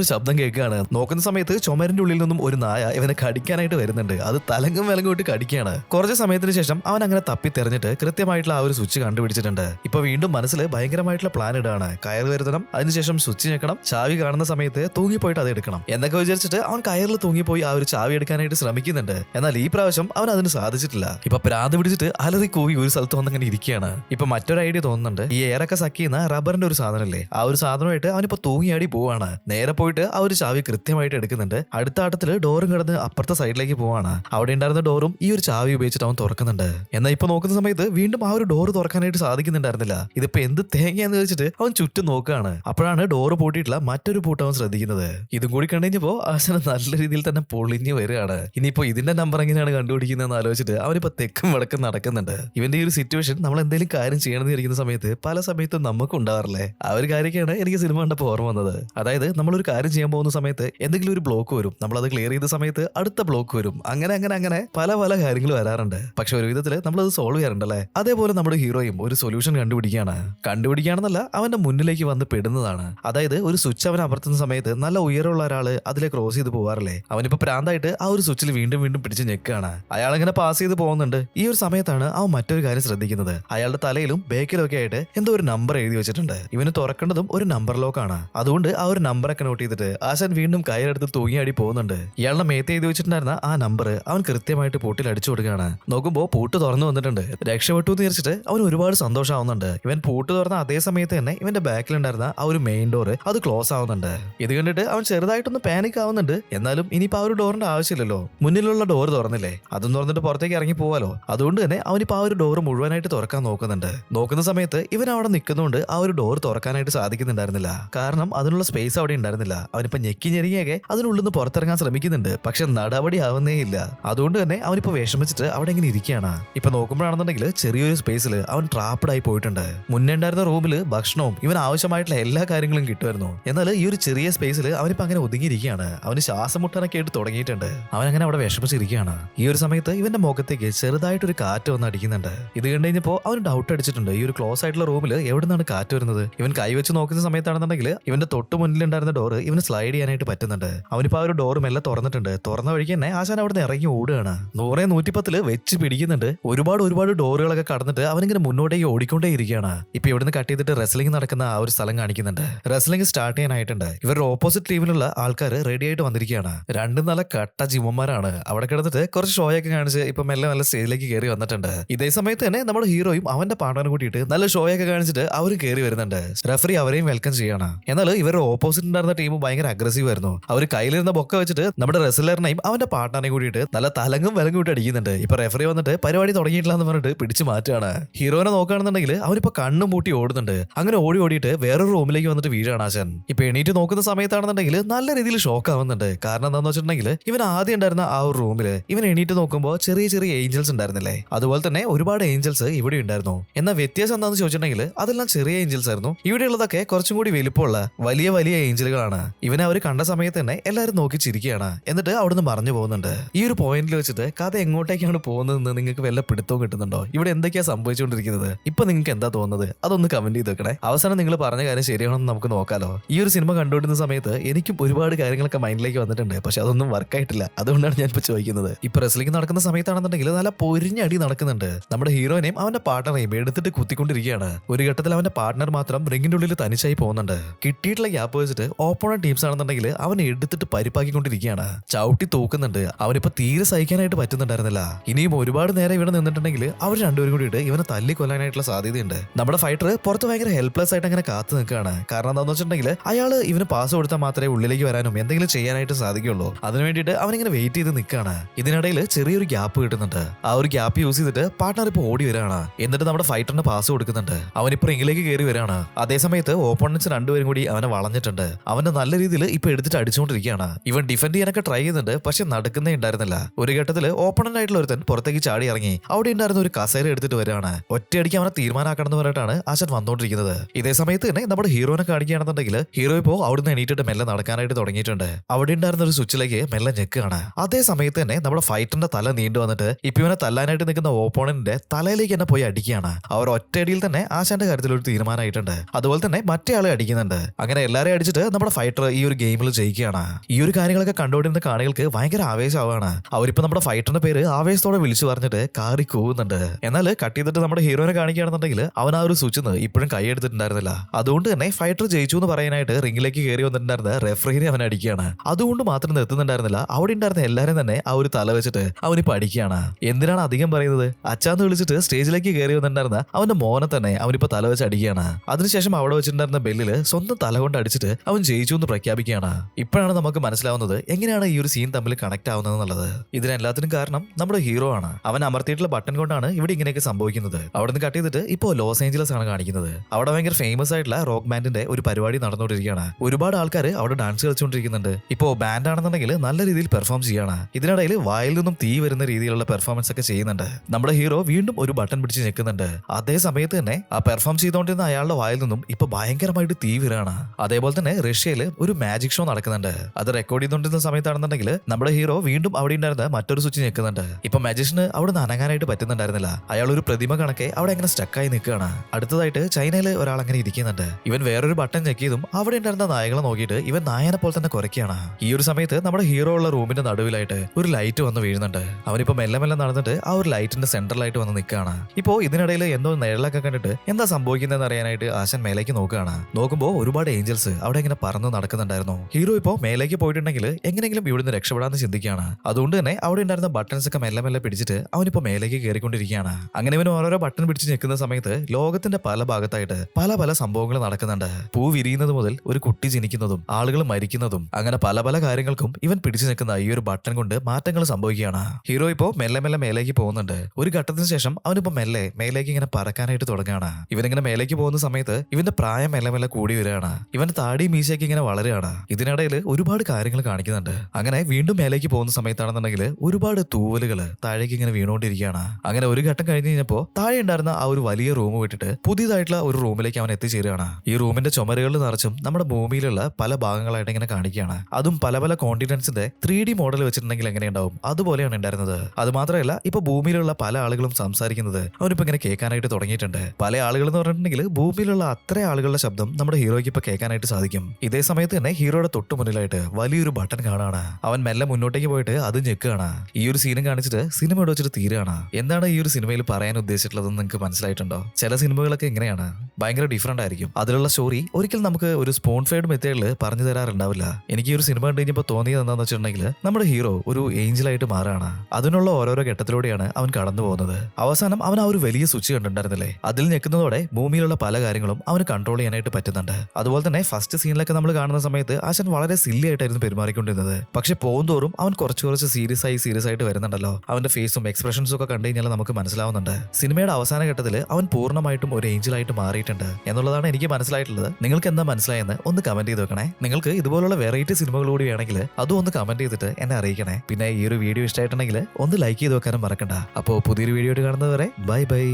S1: ശബ്ദം കേൾക്കുകയാണ്. നോക്കുന്ന സമയത്ത് ചുമരിന്റെ ഉള്ളിൽ നിന്നും ഒരു നായ ഇവനെ കടിക്കാനായിട്ട് വരുന്നുണ്ട്. അത് തലങ്ങും വിലങ്ങോട്ട് കടിക്കുകയാണ്. കുറച്ച് സമയത്തിന് ശേഷം അവൻ അങ്ങനെ തപ്പി തെരഞ്ഞിട്ട് കൃത്യമായിട്ടുള്ള ആ ഒരു സ്വിച്ച് കണ്ടുപിടിച്ചിട്ടുണ്ട്. ഇപ്പൊ വീണ്ടും മനസ്സിൽ ഭയങ്കരമായിട്ടുള്ള പ്ലാൻ ഇടാണ്. കയർ വരുത്തണം അതിനുശേഷം സ്വിച്ച് ഞെക്കണം ചാവി കാണുന്ന സമയത്ത് തൂങ്ങിപ്പോയിട്ട് അത് എടുക്കണം. എന്നൊക്കെ വിചാരിച്ചിട്ട് അവൻ കയറിൽ തൂങ്ങിപ്പോയി ആ ഒരു ചാവി എടുക്കാനായിട്ട് ശ്രമിക്കുന്നുണ്ട്. എന്നാൽ ഈ പ്രാവശ്യം അവൻ അതിന് സാധിച്ചിട്ടില്ല. ഇപ്പൊ പ്രാന്ത് പിടിച്ചിട്ട് അലറി കൂവി ഒരു സ്ഥലത്ത് വന്നങ്ങനെ ഇരിക്കുകയാണ്. ഇപ്പൊ മറ്റൊരു ഐഡിയ തോന്നുന്നുണ്ട്. ഈ എയറൊക്കെ സക്കിയുന്ന റബ്ബറിന്റെ ഒരു സാധനമല്ലേ? ആ ഒരു സാധനമായിട്ട് അവനിപ്പോ തൂങ്ങിയാടി പോവാണ്. നേരെ പോയിട്ട് ആ ഒരു ചാവി കൃത്യമായിട്ട് എടുക്കുന്നുണ്ട്. അടുത്ത ആട്ടത്തിൽ ഡോറും കിടന്ന് അപ്പുറത്തെ സൈഡിലേക്ക് പോവാണ്. അവിടെ ഉണ്ടായിരുന്ന ഡോറും ഈ ഒരു ചാവി ഉപയോഗിച്ചിട്ട് അവൻ തുറക്കുന്നുണ്ട്. എന്നാൽ ഇപ്പൊ നോക്കുന്ന സമയത്ത് വീണ്ടും ആ ഒരു ഡോർ തുറക്കാനായിട്ട് സാധിക്കുന്നുണ്ടായിരുന്നില്ല. ഇതിപ്പോ എന്ത് തേങ്ങയാന്ന് വെച്ചിട്ട് അവൻ ചുറ്റും നോക്കുകയാണ് അപ്പോഴാണ് ഡോറ് പൂട്ടിയിട്ടുള്ള മറ്റൊരു പൂട്ട് അവൻ ശ്രദ്ധിക്കുന്നത്. ഇതും കൂടി കണ്ടുകഴിഞ്ഞപ്പോ ആശാന നല്ല രീതിയിൽ തന്നെ പൊളിഞ്ഞു വരികയാണ്. ഇനിയിപ്പോ ഇതിന്റെ നമ്പർ എങ്ങനെയാണ് കണ്ടുപിടിക്കുന്നതെന്ന് ആലോചിച്ചിട്ട് അവനിപ്പോ തെക്കും വടക്കും നടക്കുന്നുണ്ട്. ഇവന്റെ ഈ ഒരു സിറ്റുവേഷൻ നമ്മൾ എന്തെങ്കിലും കാര്യം ചെയ്യണമെന്ന് ഇരിക്കുന്ന സമയത്ത് പല സമയത്തും നമുക്ക് ഉണ്ടാവാറില്ലേ? ആ ഒരു കാര്യമൊക്കെയാണ് എനിക്ക് സിനിമ കണ്ടപ്പോൾ ഓർമ്മ വന്നത്. അതായത് നമ്മളൊരു കാര്യം ചെയ്യാൻ പോകുന്ന സമയത്ത് എന്തെങ്കിലും ഒരു ബ്ലോക്ക് വരും. നമ്മൾ അത് ക്ലിയർ ചെയ്ത സമയത്ത് അടുത്ത ബ്ലോക്ക് വരും. അങ്ങനെ അങ്ങനെ അങ്ങനെ പല പല കാര്യങ്ങൾ വരാറുണ്ട്. പക്ഷെ ഒരു വിധത്തിൽ നമ്മളത് സോൾവ് ചെയ്യാറുണ്ട് ചെയ്യാറുണ്ടല്ലേ? അതേപോലെ നമ്മുടെ ഹീറോയും ഒരു സൊല്യൂഷൻ കണ്ടുപിടിക്കുകയാണ്. കണ്ടുപിടിക്കുകയാണെന്നല്ല അവന്റെ മുന്നിലേക്ക് വന്ന് പെടുന്നതാണ്. അതായത് ഒരു സ്വിച്ച് അവൻ അമർത്തുന്ന സമയത്ത് നല്ല ഉയരമുള്ള ഒരാൾ അതിലെ ക്രോസ് ചെയ്ത് പോകാറില്ലേ അവനിപ്പോ പ്രാന്തായിട്ട് ആ ഒരു സ്വിച്ചിൽ വീണ്ടും വീണ്ടും പിടിച്ച് ഞെക്കുകയാണ്. അയാൾ ഇങ്ങനെ പാസ് ചെയ്ത് പോകുന്നുണ്ട്. ഈ ഒരു സമയത്താണ് അവൻ മറ്റൊരു കാര്യം ശ്രദ്ധിക്കുന്നത്. അയാളുടെ തലയിലും ബേക്കിലും ഒക്കെ ആയിട്ട് എന്തോ ഒരു നമ്പർ എഴുതി വെച്ചിട്ടുണ്ട്. ഇവന് തുറക്കേണ്ടതും ഒരു ലോക്കാണ് അതുകൊണ്ട് ആ ഒരു നമ്പറൊക്കെ നോട്ട് ചെയ്തിട്ട് ആശൻ വീണ്ടും കയ്യിലെടുത്ത് തൂങ്ങിയാടി പോകുന്നുണ്ട്. ഇയാളുടെ മേത്ത് എഴുതി വെച്ചിട്ടുണ്ടായിരുന്ന ആ നമ്പർ അവൻ കൃത്യമായിട്ട് പൂട്ടിൽ അടിച്ചു കൊടുക്കുകയാണ്. നോക്കുമ്പോൾ പൂട്ട് തുറന്നു വന്നിട്ടുണ്ട്. രക്ഷപ്പെട്ടു എന്ന് വിചാരിച്ചിട്ട് അവൻ ഒരുപാട് സന്തോഷമാവുന്നുണ്ട്. ഇവൻ പൂട്ട് തുറന്ന അതേ സമയത്ത് തന്നെ ഇവന്റെ ബാക്കിലുണ്ടായിരുന്ന ആ ഒരു മെയിൻ ഡോർ അത് ക്ലോസ് ആവുന്നുണ്ട്. ഇത് കണ്ടിട്ട് അവൻ ചെറുതായിട്ടൊന്ന് പാനിക് ആവുന്നുണ്ട്. എന്നാലും ഇനിയിപ്പോ ആ ഒരു ഡോറിന്റെ ആവശ്യമില്ലല്ലോ. മുന്നിലുള്ള ഡോർ തുറന്നില്ലേ? അതും തുറന്നിട്ട് പുറത്തേക്ക് ഇറങ്ങി പോവാലോ? അതുകൊണ്ട് തന്നെ അവനിപ്പോ ആ ഒരു ഡോർ മുഴുവനായിട്ട് തുറക്കാൻ നോക്കുന്നുണ്ട്. നോക്കുന്ന സമയത്ത് ഇവൻ അവിടെ നിൽക്കുന്നതുകൊണ്ട് ആ ഒരു ഡോർ തുറക്കാനായിട്ട് സാധിക്കുന്നുണ്ടായിരുന്നില്ല കാരണം അതിനുള്ള സ്പേസ് അവിടെ ഉണ്ടായിരുന്നില്ല. അവനിപ്പോ ഞെക്കി ഞെരിങ്ങിയൊക്കെ അതിനുള്ളിൽ നിന്ന് പുറത്തിറങ്ങാൻ ശ്രമിക്കുന്നുണ്ട്. പക്ഷെ നടപടി ആവുന്നേ ഇല്ല അതുകൊണ്ട് തന്നെ അവനിപ്പോ വിഷമിച്ചിട്ട് അവിടെ ഇങ്ങനെ ഇരിക്കുകയാണ്. ഇപ്പൊ നോക്കുമ്പോഴാണെന്നുണ്ടെങ്കിൽ ചെറിയൊരു സ്പേസിൽ അവൻ ട്രാപ്പഡ് ആയി പോയിട്ടുണ്ട്. മുന്നേ ഉണ്ടായിരുന്ന റൂമിൽ ഭക്ഷണവും ഇവൻ ആവശ്യമായിട്ടുള്ള എല്ലാ കാര്യങ്ങളും കിട്ടുമായിരുന്നു. എന്നാൽ ഈ ഒരു ചെറിയ സ്പേസിൽ അവനിപ്പോ അങ്ങനെ ഒതുങ്ങിയിരിക്കുകയാണ്. അവന് ശ്വാസം മുട്ടാനൊക്കെ ആയിട്ട് തുടങ്ങിയിട്ടുണ്ട്. അവൻ അങ്ങനെ അവിടെ വിഷമിച്ചിരിക്കുകയാണ്. ഈ ഒരു സമയത്ത് ഇവന്റെ മുഖത്തേക്ക് ചെറുതായിട്ടൊരു കാറ്റ് വന്ന് അടിക്കുന്നുണ്ട്. ഇത് കണ്ടു അവന് ഡൗട്ട് അടിച്ചിട്ടുണ്ട്. ഈ ഒരു ക്ലോസ് ആയിട്ടുള്ള റൂമിൽ എവിടെ നിന്നാണ് കാറ്റ് വരുന്നത്? ഇവൻ കൈവച്ച് നോക്കുന്ന സമയത്താണെന്നുണ്ടെങ്കിൽ ഇവന്റെ തൊട്ട് മുന്നിലുണ്ടായിരുന്ന ഡോറ് ഇവന് സ്ലൈഡ് ചെയ്യാനായിട്ട് പറ്റുന്നുണ്ട്. അവനിപ്പോ ആ ഒരു ഡോർ മെല്ലെ തുറന്നിട്ടുണ്ട്. തുറന്ന വഴിക്ക് തന്നെ ആശാൻ അവിടെ നിന്ന് ഇറങ്ങി ഓടുകയാണ്. നൂറേ നൂറ്റിപ്പത്തിൽ വെച്ച് പിടിക്കുന്നുണ്ട്. ഒരുപാട് ഒരുപാട് ഡോറുകളൊക്കെ കടന്നിട്ട് അവനിങ്ങനെ മുന്നോട്ടേക്ക് ഓടിക്കൊണ്ടേ ഇരിക്കുകയാണ് ഇപ്പൊ ഇവിടുന്ന് കട്ട് ചെയ്തിട്ട് റെസ്ലിംഗ് നടക്കുന്ന ആ ഒരു സ്ഥലം കാണിക്കുന്നുണ്ട്. റെസ്ലിംഗ് സ്റ്റാർട്ട് ചെയ്യാനായിട്ടുണ്ട്. ഇവരുടെ ഓപ്പോസിറ്റ് ടീമിലുള്ള ആൾക്കാർ റെഡി ആയിട്ട് വന്നിരിക്കുകയാണ്. രണ്ടും നല്ല കട്ട ജിമ്മന്മാരാണ്. അവിടെ കിടന്നിട്ട് കുറച്ച് ഷോയൊക്കെ കാണിച്ച് ഇപ്പൊ മെല്ലെ നല്ല സ്റ്റേജിലേക്ക് കയറി വന്നിട്ടുണ്ട്. ഇതേ സമയത്ത് തന്നെ നമ്മുടെ ഹീറോയും അവന്റെ പാർട്ണറും കൂട്ടിയിട്ട് നല്ല ഷോയൊക്കെ കാണിച്ചിട്ട് അവരും കയറി വരുന്നുണ്ട്. റെഫറി അവരെയും വെൽക്കം ചെയ്യണം. എന്നാൽ ഇവരുടെ ഓപ്പോസിറ്റ് ഉണ്ടായിരുന്ന ടീം ഭയങ്കര അഗ്രസീവ് ആയിരുന്നു. അവർ കയ്യിലിരുന്ന ബൊക്ക വെച്ചിട്ട് നമ്മുടെ റെസ്ലറിനെയും അവന്റെ പാർട്ട്ണറിനെയും കൂടിയിട്ട് നല്ല തലങ്ങും വിലങ്ങും ഇട്ട് അടിക്കുന്നുണ്ട്. ഇപ്പൊ റെഫറി വന്നിട്ട് പരിപാടി തുടങ്ങിയിട്ടില്ല എന്ന് പറഞ്ഞിട്ട് പിടിച്ചു മാറ്റുകയാണ്. ഹീറോനെ നോക്കുകയാണെന്നുണ്ടെങ്കിൽ അവനിപ്പോ കണ്ണും പൂട്ടി ഓടുന്നുണ്ട്. അങ്ങനെ ഓടി ഓടിയിട്ട് വേറൊരു റൂമിലേക്ക് വന്നിട്ട് വീഴാണ് ആശാൻ. ഇപ്പൊ എണീറ്റ് നോക്കുന്ന സമയത്താണെന്നുണ്ടെങ്കിൽ നല്ല രീതിയിൽ ഷോക്ക് ആവുന്നുണ്ട്. കാരണം എന്താണെന്ന് വെച്ചിട്ടുണ്ടെങ്കിൽ ഇവൻ ആദ്യം ഉണ്ടായിരുന്ന ആ ഒരു റൂമിൽ ഇവൻ എണീറ്റ് നോക്കുമ്പോൾ ചെറിയ ചെറിയ ഏഞ്ചൽസ് ഉണ്ടായിരുന്നില്ലേ? അതുപോലെ തന്നെ ഒരുപാട് ഏഞ്ചൽസ് ഇവിടെ ഉണ്ടായിരുന്നു. എന്നാൽ വ്യത്യാസം എന്താണെന്ന് ചോദിച്ചിട്ടുണ്ടെങ്കിൽ അതെല്ലാം ചെറിയ ഏഞ്ചൽസ് ആയിരുന്നു. ഇവിടെ ഉള്ളതൊക്കെ കുറച്ചും കൂടി വലിപ്പമുള്ള വലിയ വലിയ ഏഞ്ചലുകളാണ്. ഇവനെ അവർ കണ്ട സമയത്ത് തന്നെ എല്ലാവരും നോക്കി ചിരിക്കുകയാണ്. എന്നിട്ട് അവിടുന്ന് മറഞ്ഞു പോകുന്നുണ്ട്. ഈ ഒരു പോയിന്റിൽ വെച്ചിട്ട് കഥ എങ്ങോട്ടേക്കാണ് പോകുന്നതെന്ന് നിങ്ങൾക്ക് വല്ല പിടുത്തവും കിട്ടുന്നുണ്ടോ? ഇവിടെ എന്തൊക്കെയാ സംഭവിച്ചുകൊണ്ടിരിക്കുന്നത്? ഇപ്പൊ നിങ്ങൾക്ക് എന്താ തോന്നുന്നത്? അതൊന്ന് കമന്റ് ചെയ്ത് വെക്കണേ. അവസാനം നിങ്ങൾ പറഞ്ഞ കാര്യം ശരിയാണെന്ന് നമുക്ക് നോക്കാലോ. ഈ ഒരു സിനിമ കണ്ടുകൊണ്ടിരുന്ന സമയത്ത് എനിക്കും ഒരുപാട് കാര്യങ്ങളൊക്കെ മൈൻഡിലേക്ക് വന്നിട്ടുണ്ട്. പക്ഷെ അതൊന്നും വർക്കായിട്ടില്ല അതുകൊണ്ടാണ് ഞാൻ ഇപ്പൊ ചോദിക്കുന്നത്. ഇപ്പൊ റെസ്ലിംഗ് നടക്കുന്ന സമയത്താണെന്നുണ്ടെങ്കിൽ നല്ല പൊരിഞ്ഞടി നടക്കുന്നുണ്ട്. നമ്മുടെ ഹീറോനെയും അവന്റെ പാർട്ണറെയും എടുത്തിട്ട് കുത്തിക്കൊണ്ടിരിക്കുകയാണ്. ഒരു ഘട്ടത്തിൽ അവന്റെ പാർട്ട്ണർ മാത്രം റിങ്ങിന്റെ ഉള്ളിൽ തനിച്ചായി പോകുന്നുണ്ട്. കിട്ടിയിട്ടുള്ള ഗ്യാപ്പ് വെച്ചിട്ട് ഓപ്പോണന്റ് ടീംസ് ആണെന്നുണ്ടെങ്കിൽ അവൻ എടുത്തിട്ട് പരിപ്പാക്കിക്കൊണ്ടിരിക്കുകയാണ്. ചവിട്ടി തൂക്കുന്നുണ്ട്. അവനിപ്പോ തീരെ സഹിക്കാനായിട്ട് പറ്റുന്നുണ്ടായിരുന്നില്ല. ഇനിയും ഒരുപാട് നേരം ഇവിടെ നിന്നിട്ടുണ്ടെങ്കിൽ അവർ രണ്ടുപേരും കൂടിയിട്ട് ഇവനെ തല്ലി കൊല്ലാനായിട്ടുള്ള സാധ്യതയുണ്ട്. നമ്മുടെ ഫൈറ്റർ പുറത്ത് ഭയങ്കര ഹെൽപ്ലെസ് ആയിട്ട് അങ്ങനെ കാത്തു നിൽക്കുകയാണ്. കാരണം എന്താണെന്ന് വെച്ചിട്ടുണ്ടെങ്കിൽ അയാൾ ഇവന് പാസ് കൊടുത്താൽ മാത്രമേ ഉള്ളിലേക്ക് വരാനും എന്തെങ്കിലും ചെയ്യാനായിട്ട് സാധിക്കുള്ളൂ അതിനു വേണ്ടിയിട്ട് അവനിങ്ങനെ വെയിറ്റ് ചെയ്ത് നിൽക്കുകയാണ്. ഇതിനിടയിൽ ചെറിയൊരു ഗ്യാപ്പ് കിട്ടുന്നുണ്ട്. ആ ഒരു ഗ്യാപ്പ് യൂസ് ചെയ്തിട്ട് പാർട്ണർ ഇപ്പോൾ ഓടി വരികയാണ്. എന്നിട്ട് നമ്മുടെ ഫൈറ്ററിന് പാസ് കൊടുക്കുന്നുണ്ട്. അവനിപ്പോ റിങ്ങിലേക്ക് കയറി വരികയാണ്. അതേസമയത്ത് ഓപ്പോണൻസ് രണ്ടുപേരും കൂടി അവനെ വളഞ്ഞിട്ടുണ്ട്. അവനെ നല്ല രീതിയിൽ ഇപ്പൊ എടുത്തിട്ട് അടിച്ചുകൊണ്ടിരിക്കുകയാണ്. ഇവൻ ഡിഫെൻഡ് ചെയ്യാനൊക്കെ ട്രൈ ചെയ്യുന്നുണ്ട് പക്ഷെ നടക്കുന്നേ ഉണ്ടായിരുന്നില്ല. ഒരു ഘട്ടത്തിൽ ഓപ്പണന്റ് ആയിട്ടുള്ള ഒരുത്തൻ പുറത്തേക്ക് ചാടി ഇറങ്ങി. അവിടെ ഉണ്ടായിരുന്ന ഒരു കസേര എടുത്തിട്ട് വരികയാണ്. ഒറ്റയടിക്ക് അവനെ തീരുമാനമാക്കണം എന്ന് പറഞ്ഞിട്ടാണ് ആശൻ വന്നുകൊണ്ടിരിക്കുന്നത്. ഇതേ സമയത്ത് തന്നെ നമ്മുടെ ഹീറോനെ കാണിക്കുകയാണെന്നുണ്ടെങ്കിൽ ഹീറോ ഇപ്പോ അവിടുന്ന് എണീറ്റിട്ട് മെല്ലെ നടക്കാനായിട്ട് തുടങ്ങിയിട്ടുണ്ട്. അവിടെ ഉണ്ടായിരുന്ന ഒരു സ്വിച്ചിലേക്ക് മെല്ലെ ഞെക്കുകയാണ്. അതേ സമയത്ത് തന്നെ നമ്മുടെ ഫൈറ്ററിന്റെ തല നീണ്ടു വന്നിട്ട് ഇപ്പൊ ഇവനെ തല്ലാനായിട്ട് നിൽക്കുന്ന ഓപ്പോണന്റിന്റെ തലയിലേക്ക് തന്നെ പോയി അടിക്കുകയാണ്. അവർ ഒറ്റയടിയിൽ തന്നെ ആശാന്റെ കാര്യത്തിൽ ഒരു തീരുമാനമായിട്ടുണ്ട്. അതുപോലെ തന്നെ മറ്റേ ആളെ അടിക്കുന്നുണ്ട്. അങ്ങനെ എല്ലാരെയും അടിച്ചിട്ട് നമ്മുടെ ഫൈറ്റർ ഈ ഒരു ഗെയിമിൽ ജയിക്കുകയാണ്. ഈ ഒരു കാര്യങ്ങളൊക്കെ കണ്ടുകൊണ്ടിരുന്ന കാണികൾക്ക് ഭയങ്കര ആവേശമാവാണ്. അവരിപ്പോ നമ്മുടെ ഫൈറ്ററിന്റെ പേര് ആവേശത്തോടെ വിളിച്ചു പറഞ്ഞിട്ട് കാറി കൂവുന്നുണ്ട്. എന്നാൽ കട്ട് ചെയ്തിട്ട് നമ്മുടെ ഹീറോനെ കാണിക്കുകയാണെന്നുണ്ടെങ്കിൽ അവൻ ആ ഒരു സ്വിച്ച് ഇപ്പോഴും കൈയെടുത്തിട്ടുണ്ടായിരുന്നില്ല അതുകൊണ്ട് തന്നെ ഫൈറ്റർ ജയിച്ചു എന്ന് പറയാനായിട്ട് റിംഗിലേക്ക് കയറി വന്നിട്ടുണ്ടായിരുന്ന റെഫറിനെ അവൻ അടിക്കുകയാണ്. അതുകൊണ്ട് മാത്രം നിർത്തുന്നുണ്ടായിരുന്നില്ല. അവിടെ ഉണ്ടായിരുന്ന എല്ലാരും തന്നെ ആ ഒരു തല വെച്ചിട്ട് അവനിപ്പോ അടിക്കുകയാണ്. എന്തിനാണ് അധികം പറയുന്നത്? അച്ചാന്ന് വിളിച്ചിട്ട് സ്റ്റേജിലേക്ക് കയറി വന്നിട്ടുണ്ടായിരുന്ന അവന്റെ മോനെ തന്നെ അവനിപ്പോ തല വെച്ച് അടിക്കുകയാണ്. അതിനുശേഷം അവിടെ വെച്ചിട്ടുണ്ടായിരുന്ന ബെല്ലിൽ സ്വന്തം തല കൊണ്ട് അടിച്ചിട്ട് അവൻ ജയിച്ചു എന്ന് പ്രഖ്യാപിക്കുകയാണ്. ഇപ്പോഴാണ് നമുക്ക് മനസ്സിലാവുന്നത് എങ്ങനെയാണ് ഈ ഒരു സീൻ തമ്മിൽ കണക്ട് ആവുന്നത് എന്നുള്ളത്. ഇതിനെല്ലാത്തിനും കാരണം നമ്മുടെ ഹീറോ ആണ്. അവൻ അമർത്തിയിട്ടുള്ള ബട്ടൺ കൊണ്ടാണ് ഇവിടെ ഇങ്ങനെയൊക്കെ സംഭവിക്കുന്നത്. അവിടെ നിന്ന് കട്ട് ചെയ്തിട്ട് ഇപ്പോ ലോസ് ഏഞ്ചലസ് ആണ് കാണിക്കുന്നത്. അവിടെ ഭയങ്കര ഫേമസ് ആയിട്ടുള്ള റോക്ക് ബാൻഡിന്റെ ഒരു പരിപാടി നടന്നുകൊണ്ടിരിക്കുകയാണ്. ഒരുപാട് ആൾക്കാർ അവിടെ ഡാൻസ് കളിച്ചുകൊണ്ടിരിക്കുന്നുണ്ട്. ഇപ്പോ ബാൻഡ് ആണെന്നുണ്ടെങ്കിൽ നല്ല രീതിയിൽ പെർഫോം ചെയ്യാണ്. ഇതിനിടയിൽ വായിൽ നിന്നും തീ വരുന്ന രീതിയിലുള്ള പെർഫോമൻസ് ഒക്കെ ചെയ്യുന്നുണ്ട്. നമ്മുടെ ഹീറോ വീണ്ടും ഒരു ബട്ടൺ പിടിച്ച് നിൽക്കുന്നുണ്ട് അതേ സമയത്ത് തന്നെ ആ പെർഫോം ചെയ്തുകൊണ്ടിരുന്ന അയാളുടെ വായിൽ നിന്നും ഇപ്പൊ ഭയങ്കരമായിട്ട് തീവ്രാണ് അതേപോലെ തന്നെ റഷ്യയിൽ ഒരു മാജിക് ഷോ നടക്കുന്നുണ്ട്. അത് റെക്കോർഡ് ചെയ്തുകൊണ്ടിരുന്ന സമയത്താണെന്നുണ്ടെങ്കിൽ നമ്മുടെ ഹീറോ വീണ്ടും അവിടെ ഉണ്ടായിരുന്ന മറ്റൊരു സ്വിച്ച് നിൽക്കുന്നുണ്ട്. ഇപ്പൊ മാജിഷ്യന് അവിടെ നിന്ന് അനങ്ങാനായിട്ട് പറ്റുന്നുണ്ടായിരുന്നില്ല. അയാൾ ഒരു പ്രതിമ കണക്കെ അവിടെ അങ്ങനെ സ്റ്റക്കായി നിൽക്കുകയാണ്. അടുത്തതായിട്ട് ചൈനയിൽ ഒരാൾ അങ്ങനെ ഇരിക്കുന്നുണ്ട്. ഇവൻ വേറൊരു ബട്ടൺ ഞെക്കിയതും അവിടെ ഉണ്ടായിരുന്ന നായകളെ നോക്കിയിട്ട് ഇവൻ നായനെ പോലെ തന്നെ കുറയ്ക്കുകയാണ്. ഈ ഒരു സമയത്ത് നമ്മുടെ ഹീറോ ഉള്ള റൂമിന്റെ നടുവിലായിട്ട് ഒരു ലൈറ്റ് വന്ന് വീഴുന്നുണ്ട്. അവനിപ്പോ മെല്ലെ മെല്ലെ നടന്നിട്ട് ആ ഒരു ലൈറ്റിന്റെ സെന്ററിലായിട്ട് വന്ന് നിൽക്കുകയാണ്. ഇപ്പോ ഇതിനിടയിൽ എന്തോ നിഴലൊക്കെ കണ്ടിട്ട് എന്താ സംഭവിക്കുന്നതെന്ന് അറിയാനായിട്ട് ആശൻ മേലേക്ക് നോക്കുകയാണ്. നോക്കുമ്പോൾ ഒരുപാട് ഏഞ്ചൽസ് അവിടെ ഇങ്ങനെ പറന്ന് നടക്കുന്നുണ്ടായിരുന്നു. ഹീറോ ഇപ്പോ മേലേക്ക് പോയിട്ടുണ്ടെങ്കിൽ എങ്ങനെയെങ്കിലും ഇവിടുന്ന് രക്ഷപ്പെടാന്ന് ചിന്തിക്കുകയാണ്. അതുകൊണ്ട് തന്നെ അവിടെ ഉണ്ടായിരുന്ന ബട്ടൺസ് ഒക്കെ മെല്ലെ മെല്ലെ പിടിച്ചിട്ട് അവനിപ്പോ മേലേക്ക് കയറിക്കൊണ്ടിരിക്കുകയാണ് അങ്ങനെ ഇവൻ ഓരോരോ ബട്ടൺ പിടിച്ച് നിൽക്കുന്ന സമയത്ത് ലോകത്തിന്റെ പല ഭാഗത്തായിട്ട് പല പല സംഭവങ്ങൾ നടക്കുന്നുണ്ട്. പൂ വിരിയുന്നത് മുതൽ ഒരു കുട്ടി ജനിക്കുന്നതും ആളുകൾ മരിക്കുന്നതും അങ്ങനെ പല പല കാര്യങ്ങൾക്കും ഇവൻ പിടിച്ചു നിൽക്കുന്ന ഈ ഒരു ബട്ടൺ കൊണ്ട് മാറ്റങ്ങൾ സംഭവിക്കുകയാണ്. ഹീറോ ഇപ്പോ മെല്ലെ മെല്ലെ മേലേക്ക് പോകുന്നുണ്ട്. ഒരു ഘട്ടത്തിന് ശേഷം അവനിപ്പോ മെല്ലെ മേലേക്ക് ഇങ്ങനെ പറക്കാനായിട്ട് തുടങ്ങുകയാണ്. ഇവനിങ്ങനെ മേലേക്ക് പോകുന്ന സമയത്ത് ഇവന്റെ പ്രായം മെല്ലെ മെല്ലെ കൂടി വരികയാണ്. ഇവന്റെ താടി മീശയ്ക്ക് ഇങ്ങനെ വളരുകയാണ്. ഇതിനിടയിൽ ഒരുപാട് കാര്യങ്ങൾ കാണിക്കുന്നുണ്ട്. അങ്ങനെ വീണ്ടും മേലേക്ക് പോകുന്ന സമയത്താണെന്നുണ്ടെങ്കിൽ ഒരുപാട് തൂവലുകൾ താഴേക്ക് ഇങ്ങനെ വീണുകൊണ്ടിരിക്കുകയാണ്. അങ്ങനെ ഒരു ഘട്ടം കഴിഞ്ഞ് കഴിഞ്ഞപ്പോ താഴെ ഉണ്ടായിരുന്ന ആ ഒരു വലിയ റൂം വിട്ടിട്ട് പുതിയതായിട്ടുള്ള ഒരു റൂമിലേക്ക് അവൻ എത്തിച്ചേരുകയാണ്. ഈ റൂമിന്റെ ചുമരുകളിൽ നിറച്ചും നമ്മുടെ ഭൂമിയിലുള്ള പല ഭാഗങ്ങളായിട്ട് ഇങ്ങനെ കാണിക്കുകയാണ്. അതും പല പല കോണ്ടിനൻസിന്റെ ത്രീ ഡി മോഡൽ വെച്ചിട്ടുണ്ടെങ്കിൽ എങ്ങനെയുണ്ടാവും? അതുപോലെയാണ് ഉണ്ടായിരുന്നത്. അത് മാത്രമല്ല ഇപ്പൊ ഭൂമിയിലുള്ള പല ആളുകളും സംസാരിക്കുന്നത് അവനിപ്പോ ഇങ്ങനെ കേൾക്കാനായിട്ട് തുടങ്ങിയിട്ടുണ്ട്. പല ആളുകൾ എന്ന് പറഞ്ഞിട്ടുണ്ടെങ്കിൽ ഭൂമിയിലുള്ള അത്ര ആളുകളുടെ ശബ്ദം ശബ്ദം നമ്മുടെ ഹീറോയ്ക്ക് ഇപ്പൊ കേൾക്കാനായിട്ട് സാധിക്കും. ഇതേ സമയത്ത് തന്നെ ഹീറോയുടെ തൊട്ട് മുന്നിലായിട്ട് വലിയൊരു ബട്ടൺ കാണാണ്. അവൻ മെല്ലെ മുന്നോട്ടേക്ക് പോയിട്ട് അത് ഞെക്കുകയാണ്. ഈ ഒരു സീനും കാണിച്ചിട്ട് സിനിമ ഇവിടെ വെച്ചിട്ട് തീരുകയാണ്. എന്താണ് ഈ ഒരു സിനിമയിൽ പറയാൻ ഉദ്ദേശിച്ചിട്ടുള്ളതെന്ന് നിങ്ങൾക്ക് മനസ്സിലായിട്ടുണ്ടോ? ചില സിനിമകളൊക്കെ എങ്ങനെയാണ് ഭയങ്കര ഡിഫറെന്റ് ആയിരിക്കും. അതിലുള്ള സ്റ്റോറി ഒരിക്കലും നമുക്ക് ഒരു സ്പോൺ ഫൈഡ് മെത്തേഡിൽ പറഞ്ഞു തരാറുണ്ടാവില്ല. എനിക്ക് ഈ ഒരു സിനിമ കണ്ടു കഴിഞ്ഞപ്പോൾ തോന്നിയത് എന്താണെന്ന് വെച്ചിട്ടുണ്ടെങ്കിൽ നമ്മുടെ ഹീറോ ഒരു ഏഞ്ചലായിട്ട് മാറാണ് അതിനുള്ള ഓരോരോ ഘട്ടത്തിലൂടെയാണ് അവൻ കടന്നു പോകുന്നത്. അവസാനം അവൻ ആ ഒരു വലിയ സ്വിച്ച് കണ്ടിട്ടുണ്ടായിരുന്നില്ലേ? അതിൽ ഞെക്കുന്നതോടെ ഭൂമിയിലുള്ള പല കാര്യങ്ങളും അവന് കൺട്രോൾ ചെയ്യാനായിട്ട് പറ്റുന്നുണ്ട്. അതുപോലെ തന്നെ ഫസ്റ്റ് സീനിലൊക്കെ നമ്മൾ കാണുന്ന സമയത്ത് ആശൻ വളരെ സില്ലി ആയിട്ടായിരുന്നു പെരുമാറിക്കൊണ്ടിരുന്നത്. പക്ഷെ പോകുന്തോറും അവൻ കുറച്ച് കുറച്ച് സീരിയസ് ആയി സീരിയസ് ആയിട്ട് വരുന്നുണ്ടല്ലോ. അവന്റെ ഫേസും എക്സ്പ്രഷൻസും ഒക്കെ കണ്ടു കഴിഞ്ഞാൽ നമുക്ക് മനസ്സിലാവുന്നുണ്ട്. സിനിമയുടെ അവസാന ഘട്ടത്തിൽ അവൻ പൂർണമായിട്ടും ഒരു ഏഞ്ചലായിട്ട് മാറിയിട്ടുണ്ട് എന്നുള്ളതാണ് എനിക്ക് മനസ്സിലായിട്ടുള്ളത്. നിങ്ങൾക്ക് എന്താ മനസ്സിലായെന്ന് ഒന്ന് കമന്റ് ചെയ്ത് വെക്കണേ. നിങ്ങൾക്ക് ഇതുപോലുള്ള വെറൈറ്റി സിനിമകൾ കൂടി വേണമെങ്കിൽ അതും ഒന്ന് കമന്റ് ചെയ്തിട്ട് എന്നെ അറിയിക്കണേ. പിന്നെ ഈ ഒരു വീഡിയോ ഇഷ്ടമായിട്ടുണ്ടെങ്കിൽ ഒന്ന് ലൈക്ക് ചെയ്ത് വെക്കാനും മറക്കണ്ട. അപ്പോൾ പുതിയൊരു വീഡിയോ കാണുന്നവരെ ബൈ ബൈ